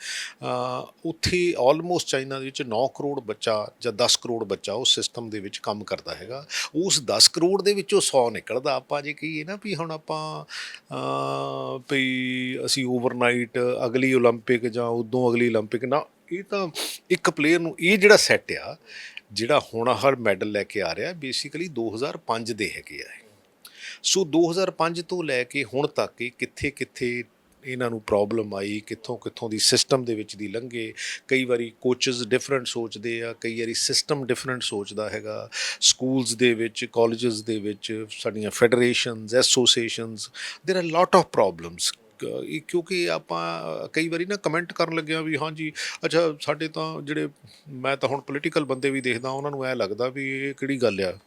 ਅ, ਉੱਥੇ ਆਲਮੋਸਟ ਚਾਈਨਾ ਦੇ ਵਿੱਚ 9 ਕਰੋੜ ਬੱਚਾ ਜਾਂ 10 ਕਰੋੜ ਬੱਚਾ ਉਸ ਸਿਸਟਮ ਦੇ ਵਿੱਚ ਕੰਮ ਕਰਦਾ ਹੈਗਾ ਉਸ 10 ਕਰੋੜ ਦੇ ਵਿੱਚੋਂ 100 ਨਿਕਲਦਾ ਆਪਾਂ ਜੇ ਕਹੀਏ ਨਾ ਵੀ ਹੁਣ ਆਪਾਂ ਅ, ਵੀ ਅਸੀਂ ਓਵਰਨਾਈਟ ਅਗਲੀ 올림픽 ਜਾਂ ਉਦੋਂ ਅਗਲੀ 올림픽 ਨਾ ਇਹ ਤਾਂ ਇੱਕ ਪਲੇਅਰ ਨੂੰ ਇਹ ਜਿਹੜਾ ਸੈੱਟ ਆ ਜਿਹੜਾ ਹੁਣ ਹਰ ਮੈਡਲ ਲੈ ਕੇ ਆ ਰਿਹਾ ਬੇਸਿਕਲੀ 2005 ਦੇ ਹੈਗੇ ਆ ਇਹ। ਸੋ 2005 ਤੋਂ ਲੈ ਕੇ ਹੁਣ ਤੱਕ ਇਹ ਕਿੱਥੇ ਕਿੱਥੇ ਇਹਨਾਂ ਨੂੰ ਪ੍ਰੋਬਲਮ ਆਈ ਕਿੱਥੋਂ ਕਿੱਥੋਂ ਦੀ ਸਿਸਟਮ ਦੇ ਵਿੱਚ ਦੀ ਲੰਘੇ ਕਈ ਵਾਰੀ ਕੋਚਸ ਡਿਫਰੈਂਟ ਸੋਚਦੇ ਆ ਕਈ ਵਾਰੀ ਸਿਸਟਮ ਡਿਫਰੈਂਟ ਸੋਚਦਾ ਹੈਗਾ ਸਕੂਲਸ ਦੇ ਵਿੱਚ ਕਾਲਜਸ ਦੇ ਵਿੱਚ ਸਾਡੀਆਂ federations associations there are lot of problems ਇਹ ਕਿਉਂਕਿ ਆਪਾਂ ਕਈ ਵਾਰੀ ਨਾ ਕਮੈਂਟ ਕਰਨ ਲੱਗਿਆ ਵੀ ਹਾਂਜੀ ਅੱਛਾ ਸਾਡੇ ਤਾਂ ਜਿਹੜੇ ਮੈਂ ਤਾਂ ਹੁਣ ਪੋਲੀਟੀਕਲ ਬੰਦੇ ਵੀ ਦੇਖਦਾ ਉਹਨਾਂ ਨੂੰ ਐ ਲੱਗਦਾ ਵੀ ਇਹ ਕਿਹੜੀ ਗੱਲ ਆ।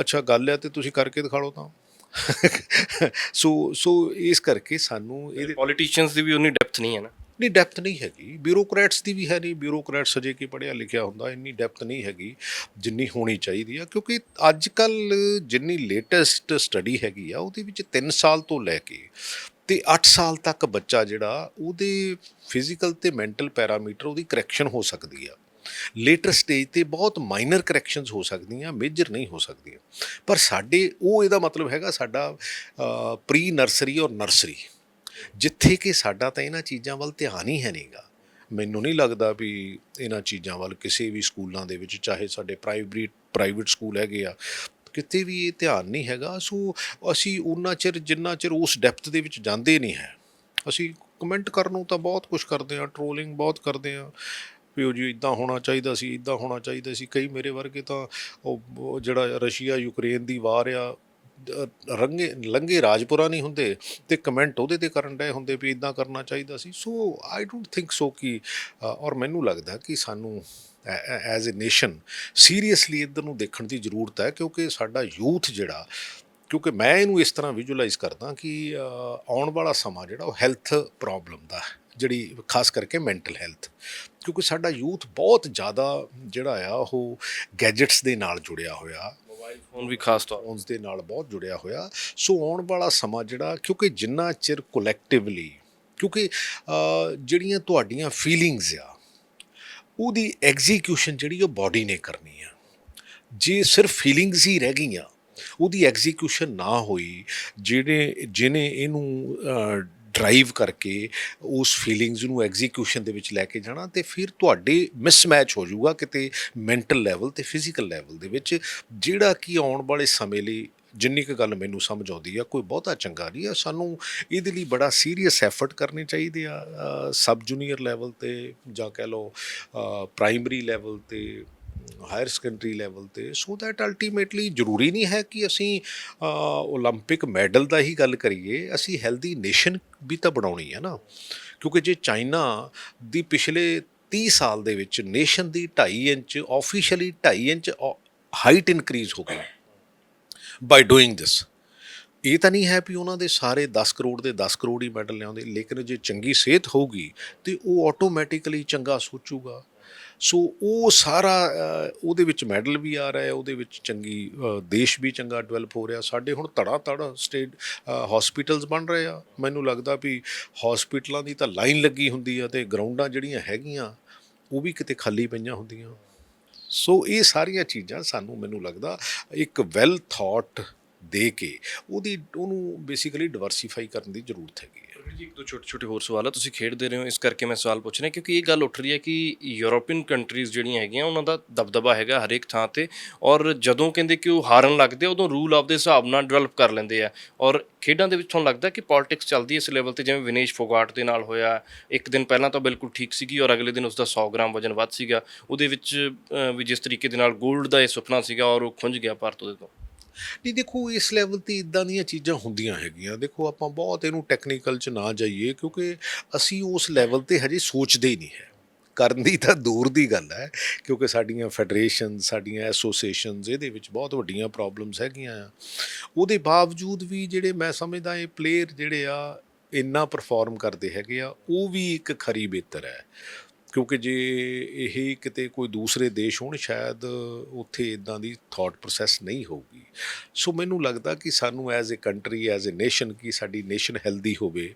ਅੱਛਾ ਗੱਲ ਆ ਤੇ ਤੁਸੀਂ ਕਰਕੇ ਦਿਖਾ ਲਓ ਤਾਂ। [laughs] ਸੋ ਸੋ ਇਸ ਕਰਕੇ ਸਾਨੂੰ ਇਹਦੇ ਪੋਲੀਟੀਸ਼ੀਅਨਸ ਦੀ ਵੀ ਉਨੀ ਡੈਪਥ ਨਹੀਂ ਹੈ ਨਾ। ਨਹੀਂ ਡੈਪਥ ਨਹੀਂ ਹੈਗੀ। ਬਿਊਰੋਕਰੇਟਸ ਦੀ ਵੀ ਹੈ ਨਹੀਂ। ਬਿਊਰੋਕਰੇਟਸ ਅਜੇ ਕੀ ਪੜਿਆ ਲਿਖਿਆ ਹੁੰਦਾ ਇੰਨੀ ਡੈਪਥ ਨਹੀਂ ਹੈਗੀ ਜਿੰਨੀ ਹੋਣੀ ਚਾਹੀਦੀ ਆ। ਕਿਉਂਕਿ ਅੱਜ ਕੱਲ ਜਿੰਨੀ ਲੇਟੈਸਟ ਸਟੱਡੀ ਹੈਗੀ ਆ ਉਹਦੇ ਵਿੱਚ 3 ਸਾਲ ਤੋਂ ਲੈ ਕੇ ਤੇ 8 ਸਾਲ ਤੱਕ ਬੱਚਾ ਜਿਹੜਾ, ਉਹਦੇ ਫਿਜ਼ੀਕਲ ਤੇ ਮੈਂਟਲ ਪੈਰਾਮੀਟਰ ਉਹਦੀ ਕਰੈਕਸ਼ਨ ਹੋ ਸਕਦੀ ਆ। ਲੇਟਰ ਸਟੇਜ ਤੇ ਬਹੁਤ ਮਾਈਨਰ ਕਰੈਕਸ਼ਨਸ ਹੋ ਸਕਦੀਆਂ ਮੇਜਰ ਨਹੀਂ ਹੋ ਸਕਦੀਆਂ। ਪਰ ਸਾਡੇ, ਉਹ ਇਹਦਾ ਮਤਲਬ ਹੈਗਾ ਸਾਡਾ ਪ੍ਰੀ ਨਰਸਰੀ ਔਰ ਨਰਸਰੀ ਜਿੱਥੇ ਕਿ ਸਾਡਾ ਤਾਂ ਇਹਨਾਂ ਚੀਜ਼ਾਂ ਵੱਲ ਧਿਆਨ ਹੀ ਹੈ ਨਹੀਂਗਾ। ਮੈਨੂੰ ਨਹੀਂ ਲੱਗਦਾ ਵੀ ਇਹਨਾਂ ਚੀਜ਼ਾਂ ਵੱਲ ਕਿਸੇ ਵੀ ਸਕੂਲਾਂ ਦੇ ਵਿੱਚ, ਚਾਹੇ ਸਾਡੇ ਪ੍ਰਾਈਵੇਟ ਪ੍ਰਾਈਵੇਟ ਸਕੂਲ ਹੈਗੇ ਆ ਕਿਤੇ ਵੀ ਇਹ ਧਿਆਨ ਨਹੀਂ ਹੈਗਾ ਸੋ ਅਸੀਂ ਉਹਨਾਂ ਚਿਰ ਜਿੰਨਾ ਚਿਰ ਉਸ ਡੈਪਥ ਦੇ ਵਿੱਚ ਜਾਂਦੇ ਨਹੀਂ ਹੈ ਅਸੀਂ ਕਮੈਂਟ ਕਰਨ ਨੂੰ ਤਾਂ ਬਹੁਤ ਕੁਝ ਕਰਦੇ ਆ ਟ੍ਰੋਲਿੰਗ ਬਹੁਤ ਕਰਦੇ ਆ ਵੀ ਉਹ ਜੀ ਇਦਾਂ ਹੋਣਾ ਚਾਹੀਦਾ ਸੀ ਇਦਾਂ ਹੋਣਾ ਚਾਹੀਦਾ ਸੀ ਕਈ ਮੇਰੇ ਵਰਗੇ ਤਾਂ ਉਹ ਜਿਹੜਾ ਰਸ਼ੀਆ ਯੂਕਰੇਨ ਦੀ ਵਾਰ ਆ ਅ, ਰੰਗੇ ਲੰਗੇ ਰਾਜਪੁਰਾ ਨਹੀਂ ਹੁੰਦੇ ਤੇ ਕਮੈਂਟ ਉਹਦੇ ਤੇ ਕਰਨ ਡਏ ਹੁੰਦੇ ਵੀ ਇਦਾਂ ਕਰਨਾ ਚਾਹੀਦਾ ਸੀ ਸੋ ਆਈ ਡੋਨਟ ਥਿੰਕ ਸੋ ਕਿ ਔਰ ਮੈਨੂੰ ਲੱਗਦਾ ਕਿ ਸਾਨੂੰ ਐਜ਼ ਅ ਨੇਸ਼ਨ ਸੀਰੀਅਸਲੀ ਇਧਰ ਨੂੰ ਦੇਖਣ ਦੀ ਜ਼ਰੂਰਤ ਹੈ ਕਿਉਂਕਿ ਸਾਡਾ ਯੂਥ ਜਿਹੜਾ ਕਿਉਂਕਿ ਮੈਂ ਇਹਨੂੰ ਇਸ ਤਰ੍ਹਾਂ ਵਿਜ਼ੂਅਲਾਈਜ਼ ਕਰਦਾ ਕਿ ਆਉਣ ਵਾਲਾ ਸਮਾਂ ਜਿਹੜਾ ਉਹ ਹੈਲਥ ਪ੍ਰੋਬਲਮ ਦਾ ਹੈ, ਜਿਹੜੀ ਖਾਸ ਕਰਕੇ ਮੈਂਟਲ ਹੈਲਥ ਕਿਉਂਕਿ ਸਾਡਾ ਯੂਥ ਬਹੁਤ ਜ਼ਿਆਦਾ ਜਿਹੜਾ ਆ ਉਹ ਗੈਜਟਸ ਦੇ ਨਾਲ ਜੁੜਿਆ ਹੋਇਆ। ਮੋਬਾਈਲ ਫੋਨ ਵੀ ਖਾਸ ਤੌਰ ਫੋਨਸ ਦੇ ਨਾਲ ਬਹੁਤ ਜੁੜਿਆ ਹੋਇਆ। ਸੋ ਆਉਣ ਵਾਲਾ ਸਮਾਂ ਜਿਹੜਾ ਕਿਉਂਕਿ ਜਿੰਨਾ ਚਿਰ ਕੋਲੈਕਟਿਵਲੀ ਕਿਉਂਕਿ ਜਿਹੜੀਆਂ ਤੁਹਾਡੀਆਂ ਫੀਲਿੰਗਸ ਆ ਉਹਦੀ ਐਗਜ਼ੀਕਿਊਸ਼ਨ ਜਿਹੜੀ ਉਹ ਬਾਡੀ ਨੇ ਕਰਨੀ ਆ। ਜੇ ਸਿਰਫ ਫੀਲਿੰਗਸ ਹੀ ਰਹਿ ਗਈਆਂ, ਉਹਦੀ ਐਗਜ਼ੀਕਿਊਸ਼ਨ ਨਾ ਹੋਈ ਜਿਹੜੇ ਜਿਹਨੇ ਇਹਨੂੰ ਡਰਾਈਵ ਕਰਕੇ ਉਸ ਫੀਲਿੰਗਸ ਨੂੰ ਐਗਜ਼ੀਕਿਊਸ਼ਨ ਦੇ ਵਿੱਚ ਲੈ ਕੇ ਜਾਣਾ ਤੇ ਫਿਰ ਤੁਹਾਡੇ ਮਿਸਮੈਚ ਹੋ ਜਾਊਗਾ ਕਿਤੇ ਮੈਂਟਲ ਲੈਵਲ ਤੇ ਫਿਜ਼ੀਕਲ ਲੈਵਲ ਦੇ ਵਿੱਚ, ਜਿਹੜਾ ਕਿ ਆਉਣ ਵਾਲੇ ਸਮੇਂ ਲਈ ਜਿੰਨੀ ਕੁ ਗੱਲ ਮੈਨੂੰ ਸਮਝ ਆਉਂਦੀ ਆ ਕੋਈ ਬਹੁਤਾ ਚੰਗਾ ਨਹੀਂ ਆ ਸਾਨੂੰ ਇਹਦੇ ਲਈ ਬੜਾ ਸੀਰੀਅਸ ਐਫਰਟ ਕਰਨੇ ਚਾਹੀਦੇ ਆ ਸਬ ਜੂਨੀਅਰ ਲੈਵਲ ਤੇ ਜਾਂ ਕਹਿ ਲਓ ਪ੍ਰਾਇਮਰੀ ਲੈਵਲ ਤੇ ਹਾਇਰ ਸੈਕੰਡਰੀ ਲੈਵਲ ਤੇ ਸੋ ਦੈਟ ਅਲਟੀਮੇਟਲੀ ਜ਼ਰੂਰੀ ਨਹੀਂ ਹੈ ਕਿ ਅਸੀਂ 올림픽 ਮੈਡਲ ਦਾ ਹੀ ਗੱਲ ਕਰੀਏ ਅਸੀਂ ਹੈਲਦੀ ਨੇਸ਼ਨ ਵੀ ਤਾਂ ਬਣਾਉਣੀ ਹੈ ਨਾ ਕਿਉਂਕਿ ਜੇ ਚਾਈਨਾ ਦੀ ਪਿਛਲੇ 30 ਸਾਲ ਦੇ ਵਿੱਚ ਨੇਸ਼ਨ ਦੀ 2.5 inch officially 2.5 inch height increase ਹੋ ਗਈ ਬਾਈ ਡੂਇੰਗ ਦਿਸ ਇਹ ਤਾਂ ਨਹੀਂ ਹੈ ਵੀ ਉਹਨਾਂ ਦੇ ਸਾਰੇ 10 ਕਰੋੜ ਦੇ 10 ਕਰੋੜ ਹੀ ਮੈਡਲ ਲਿਆਉਂਦੇ, ਲੇਕਿਨ ਜੇ ਚੰਗੀ ਸਿਹਤ ਹੋਊਗੀ ਤੇ ਉਹ ਆਟੋਮੈਟਿਕਲੀ ਚੰਗਾ ਸੋਚੂਗਾ। ਸੋ ਉਹ ਸਾਰਾ ਉਹਦੇ ਵਿੱਚ ਮੈਡਲ ਵੀ ਆ ਰਿਹਾ ਹੈ, ਉਹਦੇ ਵਿੱਚ ਚੰਗੀ ਦੇਸ਼ ਵੀ ਚੰਗਾ ਡਿਵੈਲਪ ਹੋ ਰਿਹਾ। ਸਾਡੇ ਹੁਣ ਧੜਾ ਧੜ ਸਟੇਟ ਹਸਪੀਟਲਸ ਬਣ ਰਹੇ ਆ। ਮੈਨੂੰ ਲੱਗਦਾ ਵੀ ਹਸਪੀਟਲਾਂ ਦੀ ਤਾਂ ਲਾਈਨ ਲੱਗੀ ਹੁੰਦੀ ਆ ਤੇ ਗਰਾਊਂਡਾਂ ਜਿਹੜੀਆਂ ਹੈਗੀਆਂ, ਉਹ ਵੀ ਕਿਤੇ ਖਾਲੀ ਪਈਆਂ ਹੁੰਦੀਆਂ। ਸੋ ਇਹ ਸਾਰੀਆਂ ਚੀਜ਼ਾਂ ਸਾਨੂੰ ਮੈਨੂੰ ਲੱਗਦਾ ਇੱਕ ਵੈਲ ਥਾਟ ਦੇ ਕੇ ਉਹਦੀ, ਉਹਨੂੰ ਬੇਸਿਕਲੀ ਡਿਵਰਸੀਫਾਈ ਕਰਨ ਦੀ ਜ਼ਰੂਰਤ ਹੈਗੀ। ਜੀ ਇੱਕ ਦੋ ਛੋਟੇ ਛੋਟੇ ਹੋਰ ਸਵਾਲ ਆ ਤੁਸੀਂ ਖੇਡਦੇ ਰਹੇ ਹੋ ਇਸ ਕਰਕੇ ਮੈਂ ਸਵਾਲ ਪੁੱਛ ਰਿਹਾ ਕਿਉਂਕਿ ਇਹ ਗੱਲ ਉੱਠ ਰਹੀ ਹੈ ਕਿ ਯੂਰੋਪੀਅਨ ਕੰਟਰੀਜ਼ ਜਿਹੜੀਆਂ ਹੈਗੀਆਂ ਉਹਨਾਂ ਦਾ ਦਬਦਬਾ ਹੈਗਾ ਹਰੇਕ ਥਾਂ ਤੇ ਔਰ ਜਦੋਂ ਕਹਿੰਦੇ ਕਿ ਉਹ ਹਾਰਨ ਲੱਗਦੇ ਆ, ਉਦੋਂ ਰੂਲ ਆਪਦੇ ਹਿਸਾਬ ਨਾਲ ਡਿਵੈਲਪ ਕਰ ਲੈਂਦੇ ਆ। ਔਰ ਖੇਡਾਂ ਦੇ ਵਿੱਚ ਤੁਹਾਨੂੰ ਲੱਗਦਾ ਕਿ ਪੋਲਿਟਿਕਸ ਚੱਲਦੀ ਹੈ ਇਸ ਲੈਵਲ ਤੇ ਜਿਵੇਂ ਵਿਨੇਸ਼ ਫੋਗਾਟ ਦੇ ਨਾਲ ਹੋਇਆ ਇੱਕ ਦਿਨ ਪਹਿਲਾਂ ਤਾਂ ਬਿਲਕੁਲ ਠੀਕ ਸੀਗੀ ਔਰ ਅਗਲੇ ਦਿਨ ਉਸ ਦਾ 100 ਗ੍ਰਾਮ ਵਜਨ ਵੱਧ ਸੀਗਾ ਉਹਦੇ ਵਿੱਚ ਵੀ ਜਿਸ ਤਰੀਕੇ ਦੇ ਨਾਲ 골ਡ ਦਾ ਇਹ ਸੁਪਨਾ ਸੀਗਾ ਔਰ ਉਹ ਖੁੰਝ ਗਿਆ ਭਾਰਤ ਉਹਦੇ ਤੋਂ। ਨਹੀਂ, ਦੇਖੋ, ਇਸ ਲੈਵਲ ਤੇ ਇਦਾਂ ਦੀਆਂ ਚੀਜ਼ਾਂ ਹੁੰਦੀਆਂ ਹੈਗੀਆਂ। ਦੇਖੋ, ਆਪਾਂ ਬਹੁਤ ਇਹਨੂੰ ਟੈਕਨੀਕਲ ਚ ਨਾ ਜਾਈਏ, ਕਿਉਂਕਿ ਅਸੀਂ ਉਸ ਲੈਵਲ ਤੇ ਹਜੇ ਸੋਚਦੇ ਹੀ ਨਹੀਂ ਹੈ। ਕਰਨ ਦੀ ਤਾਂ ਦੂਰ ਦੀ ਗੱਲ ਹੈ, ਕਿਉਂਕਿ ਸਾਡੀਆਂ ਫੈਡਰੇਸ਼ਨ ਸਾਡੀਆਂ ਐਸੋਸੀਏਸ਼ਨਸ ਇਹਦੇ ਵਿੱਚ ਬਹੁਤ ਵੱਡੀਆਂ ਪ੍ਰੋਬਲਮਸ ਹੈਗੀਆਂ ਆ। ਉਹਦੇ ਬਾਵਜੂਦ ਵੀ ਜਿਹੜੇ ਮੈਂ ਸਮਝਦਾ ਇਹ ਪਲੇਅਰ ਜਿਹੜੇ ਆ, ਇੰਨਾ ਪਰਫਾਰਮ ਕਰਦੇ ਹੈਗੇ ਆ, ਉਹ ਵੀ ਇੱਕ ਖਰੀ ਬਿਹਤਰ ਹੈ। ਕਿਉਂਕਿ ਜੇ ਇਹ ਕਿਤੇ ਕੋਈ ਦੂਸਰੇ ਦੇਸ਼ ਹੋਣ, ਸ਼ਾਇਦ ਉੱਥੇ ਇਦਾਂ ਦੀ ਥਾਟ ਪ੍ਰੋਸੈਸ ਨਹੀਂ ਹੋਊਗੀ। ਸੋ ਮੈਨੂੰ ਲੱਗਦਾ ਕਿ ਸਾਨੂੰ as a country as a nation ਕੀ ਸਾਡੀ ਨੇਸ਼ਨ ਹੈਲਦੀ ਹੋਵੇ,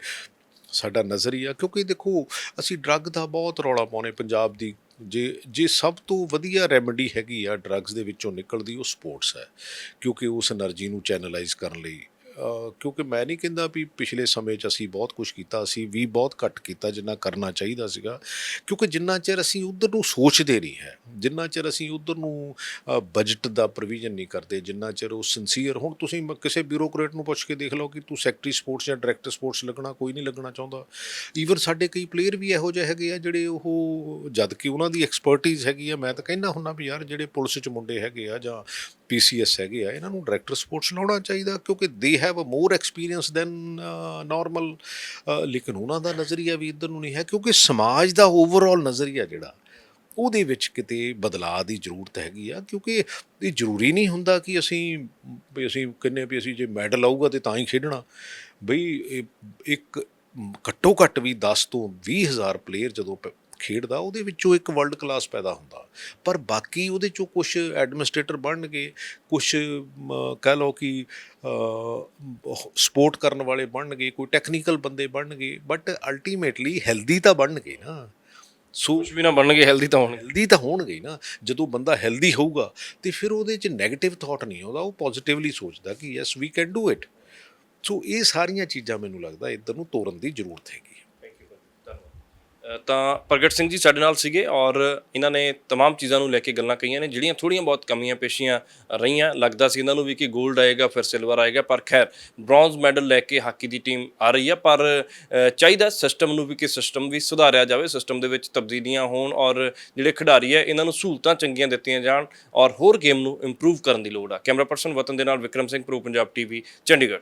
ਸਾਡਾ ਨਜ਼ਰੀਆ, ਕਿਉਂਕਿ ਦੇਖੋ, ਅਸੀਂ ਡਰੱਗ ਦਾ ਬਹੁਤ ਰੌਲਾ ਪਾਉਨੇ ਪੰਜਾਬ ਦੀ। ਜੇ ਜੇ ਸਭ ਤੋਂ ਵਧੀਆ ਰੈਮਡੀ ਹੈਗੀ ਆ ਡਰੱਗਸ ਦੇ ਵਿੱਚੋਂ ਨਿਕਲਦੀ ਉਹ ਸਪੋਰਟਸ ਹੈ, ਕਿਉਂਕਿ ਉਸ એનર્ਜੀ ਨੂੰ ਚੈਨਲਾਈਜ਼ ਕਰਨ ਲਈ। ਕਿਉਂਕਿ ਮੈਂ ਨਹੀਂ ਕਹਿੰਦਾ ਵੀ ਪਿਛਲੇ ਸਮੇਂ 'ਚ ਅਸੀਂ ਬਹੁਤ ਕੁਝ ਕੀਤਾ, ਅਸੀਂ ਵੀ ਬਹੁਤ ਘੱਟ ਕੀਤਾ ਜਿੰਨਾ ਕਰਨਾ ਚਾਹੀਦਾ ਸੀਗਾ, ਕਿਉਂਕਿ ਜਿੰਨਾ ਚਿਰ ਅਸੀਂ ਉਧਰ ਨੂੰ ਸੋਚਦੇ ਨਹੀਂ ਹੈ, ਜਿੰਨਾ ਚਿਰ ਅਸੀਂ ਉਧਰ ਨੂੰ ਬਜਟ ਦਾ ਪ੍ਰੋਵੀਜ਼ਨ ਨਹੀਂ ਕਰਦੇ, ਜਿੰਨਾ ਚਿਰ ਉਹ ਸਿੰਸੀਅਰ ਹੁਣ ਤੁਸੀਂ ਕਿਸੇ ਬਿਊਰੋਕਰੇਟ ਨੂੰ ਪੁੱਛ ਕੇ ਦੇਖ ਲਓ ਕਿ ਤੂੰ ਸੈਕਟਰੀ ਸਪੋਰਟਸ ਜਾਂ ਡਾਇਰੈਕਟਰ ਸਪੋਰਟਸ ਲੱਗਣਾ, ਕੋਈ ਨਹੀਂ ਲੱਗਣਾ ਚਾਹੁੰਦਾ। ਈਵਨ ਸਾਡੇ ਕਈ ਪਲੇਅਰ ਵੀ ਇਹੋ ਜਿਹੇ ਹੈਗੇ ਆ ਜਿਹੜੇ ਉਹ, ਜਦ ਕਿ ਉਹਨਾਂ ਦੀ ਐਕਸਪਰਟਿਜ਼ ਹੈਗੀ ਆ, ਮੈਂ ਤਾਂ ਕਹਿੰਦਾ ਹੁੰਨਾ ਵੀ ਯਾਰ ਜਿਹੜੇ ਪੁਲਿਸ 'ਚ ਮੁੰਡੇ ਹੈਗੇ ਆ ਜਾਂ ਪੀਸੀਐਸ ਹੈਗੇ ਆ, ਇਹਨਾਂ ਨੂੰ ਡਾਇਰੈਕਟਰ ਸਪੋਰਟਸ ਲਾਉਣਾ ਚਾਹੀਦਾ ਕਿਉਂਕਿ they have a more experience than normal ਲੇਕਿਨ ਉਹਨਾਂ ਦਾ ਨਜ਼ਰੀਆ ਵੀ ਇੱਧਰ ਨੂੰ ਨਹੀਂ ਹੈ ਕਿਉਂਕਿ ਸਮਾਜ ਦਾ ਓਵਰਆਲ ਨਜ਼ਰੀਆ ਜਿਹੜਾ, ਉਹਦੇ ਵਿੱਚ ਕਿਤੇ ਬਦਲਾਅ ਦੀ ਜ਼ਰੂਰਤ ਹੈਗੀ ਆ ਕਿਉਂਕਿ ਇਹ ਜ਼ਰੂਰੀ ਨਹੀਂ ਹੁੰਦਾ ਕਿ ਅਸੀਂ, ਵੀ ਅਸੀਂ ਕਹਿੰਨੇ ਵੀ ਅਸੀਂ ਜੇ ਮੈਡਲ ਆਊਗਾ ਤੇ ਤਾਂ ਹੀ ਖੇਡਣਾ। ਬਈ ਇੱਕ ਘੱਟੋ ਘੱਟ ਵੀ 10 ਤੋਂ 20 ਹਜ਼ਾਰ ਪਲੇਅਰ ਜਦੋਂ ਪ- ਖੇਡਦਾ ਉਹਦੇ ਵਿੱਚੋਂ ਇੱਕ ਵਰਲਡ ਕਲਾਸ ਪੈਦਾ ਹੁੰਦਾ। ਪਰ ਬਾਕੀ ਉਹਦੇ ਚੋਂ ਕੁਝ ਐਡਮਿਨਿਸਟ੍ਰੇਟਰ ਬਣਨਗੇ ਕੁਝ ਕਹਿ ਲਓ ਕਿ ਸਪੋਰਟ ਕਰਨ ਵਾਲੇ ਬਣਨਗੇ ਕੋਈ ਟੈਕਨੀਕਲ ਬੰਦੇ ਬਣਨਗੇ ਬਟ ਅਲਟੀਮੇਟਲੀ ਹੈਲਦੀ ਤਾਂ ਬਣਨਗੇ ਨਾ। ਸੋ ਕੁਝ ਵੀ ਨਾ ਬਣਨਗੇ ਹੈਲਦੀ ਤਾਂ ਹੋਣਗੇ। ਹੈਲਦੀ ਤਾਂ ਹੋਣਗੇ ਨਾ। ਜਦੋਂ ਬੰਦਾ ਹੈਲਦੀ ਹੋਊਗਾ ਤੇ ਫਿਰ ਉਹਦੇ 'ਚ 네ਗੇਟਿਵ ਥਾਟ ਨਹੀਂ ਆਉਂਦਾ ਉਹ ਪੋਜ਼ਿਟਿਵਲੀ ਸੋਚਦਾ ਕਿ yes we can do it so ਇਹ ਸਾਰੀਆਂ ਚੀਜ਼ਾਂ ਮੈਨੂੰ ਲੱਗਦਾ ਇੱਧਰ ਨੂੰ ਤੋਰਨ ਦੀ ਜ਼ਰੂਰਤ ਹੈਗੀ। ਤਾਂ ਪ੍ਰਗਟ ਸਿੰਘ ਜੀ ਸਾਡੇ ਨਾਲ ਸੀਗੇ ਔਰ ਇਹਨਾਂ ਨੇ तमाम ਚੀਜ਼ਾਂ ਨੂੰ ਲੈ ਕੇ ਗੱਲਾਂ ਕਹੀਆਂ ਨੇ, ਜਿਹੜੀਆਂ ਥੋੜੀਆਂ ਬਹੁਤ ਕਮੀਆਂ ਪੇਸ਼ੀਆਂ ਰਹੀਆਂ। ਲੱਗਦਾ ਸੀ ਇਹਨਾਂ ਨੂੰ ਵੀ ਕਿ 골ਡ ਆਏਗਾ, ਫਿਰ ਸਿਲਵਰ ਆਏਗਾ, ਪਰ ਖੈਰ ਬ੍ਰੌਂਜ਼ ਮੈਡਲ ਲੈ ਕੇ ਹਾਕੀ ਦੀ ਟੀਮ ਆ ਰਹੀ ਹੈ ਪਰ ਚਾਹੀਦਾ ਸਿਸਟਮ ਨੂੰ ਵੀ ਕਿ ਸਿਸਟਮ ਵੀ ਸੁਧਾਰਿਆ ਜਾਵੇ ਸਿਸਟਮ ਦੇ ਵਿੱਚ ਤਬਦੀਲੀਆਂ ਹੋਣ ਔਰ ਜਿਹੜੇ ਖਿਡਾਰੀ ਹੈ ਇਹਨਾਂ ਨੂੰ ਸਹੂਲਤਾਂ ਚੰਗੀਆਂ ਦਿੱਤੀਆਂ ਜਾਣ ਔਰ ਹੋਰ ਗੇਮ ਨੂੰ ਇੰਪਰੂਵ ਕਰਨ ਦੀ ਲੋੜ ਆ। ਕੈਮਰਾ ਪਰਸਨ ਵਤਨ ਦੇ ਨਾਲ ਵਿਕਰਮ ਸਿੰਘ ਪ੍ਰੋ ਪੰਜਾਬ ਟੀਵੀ ਚੰਡੀਗੜ੍ਹ।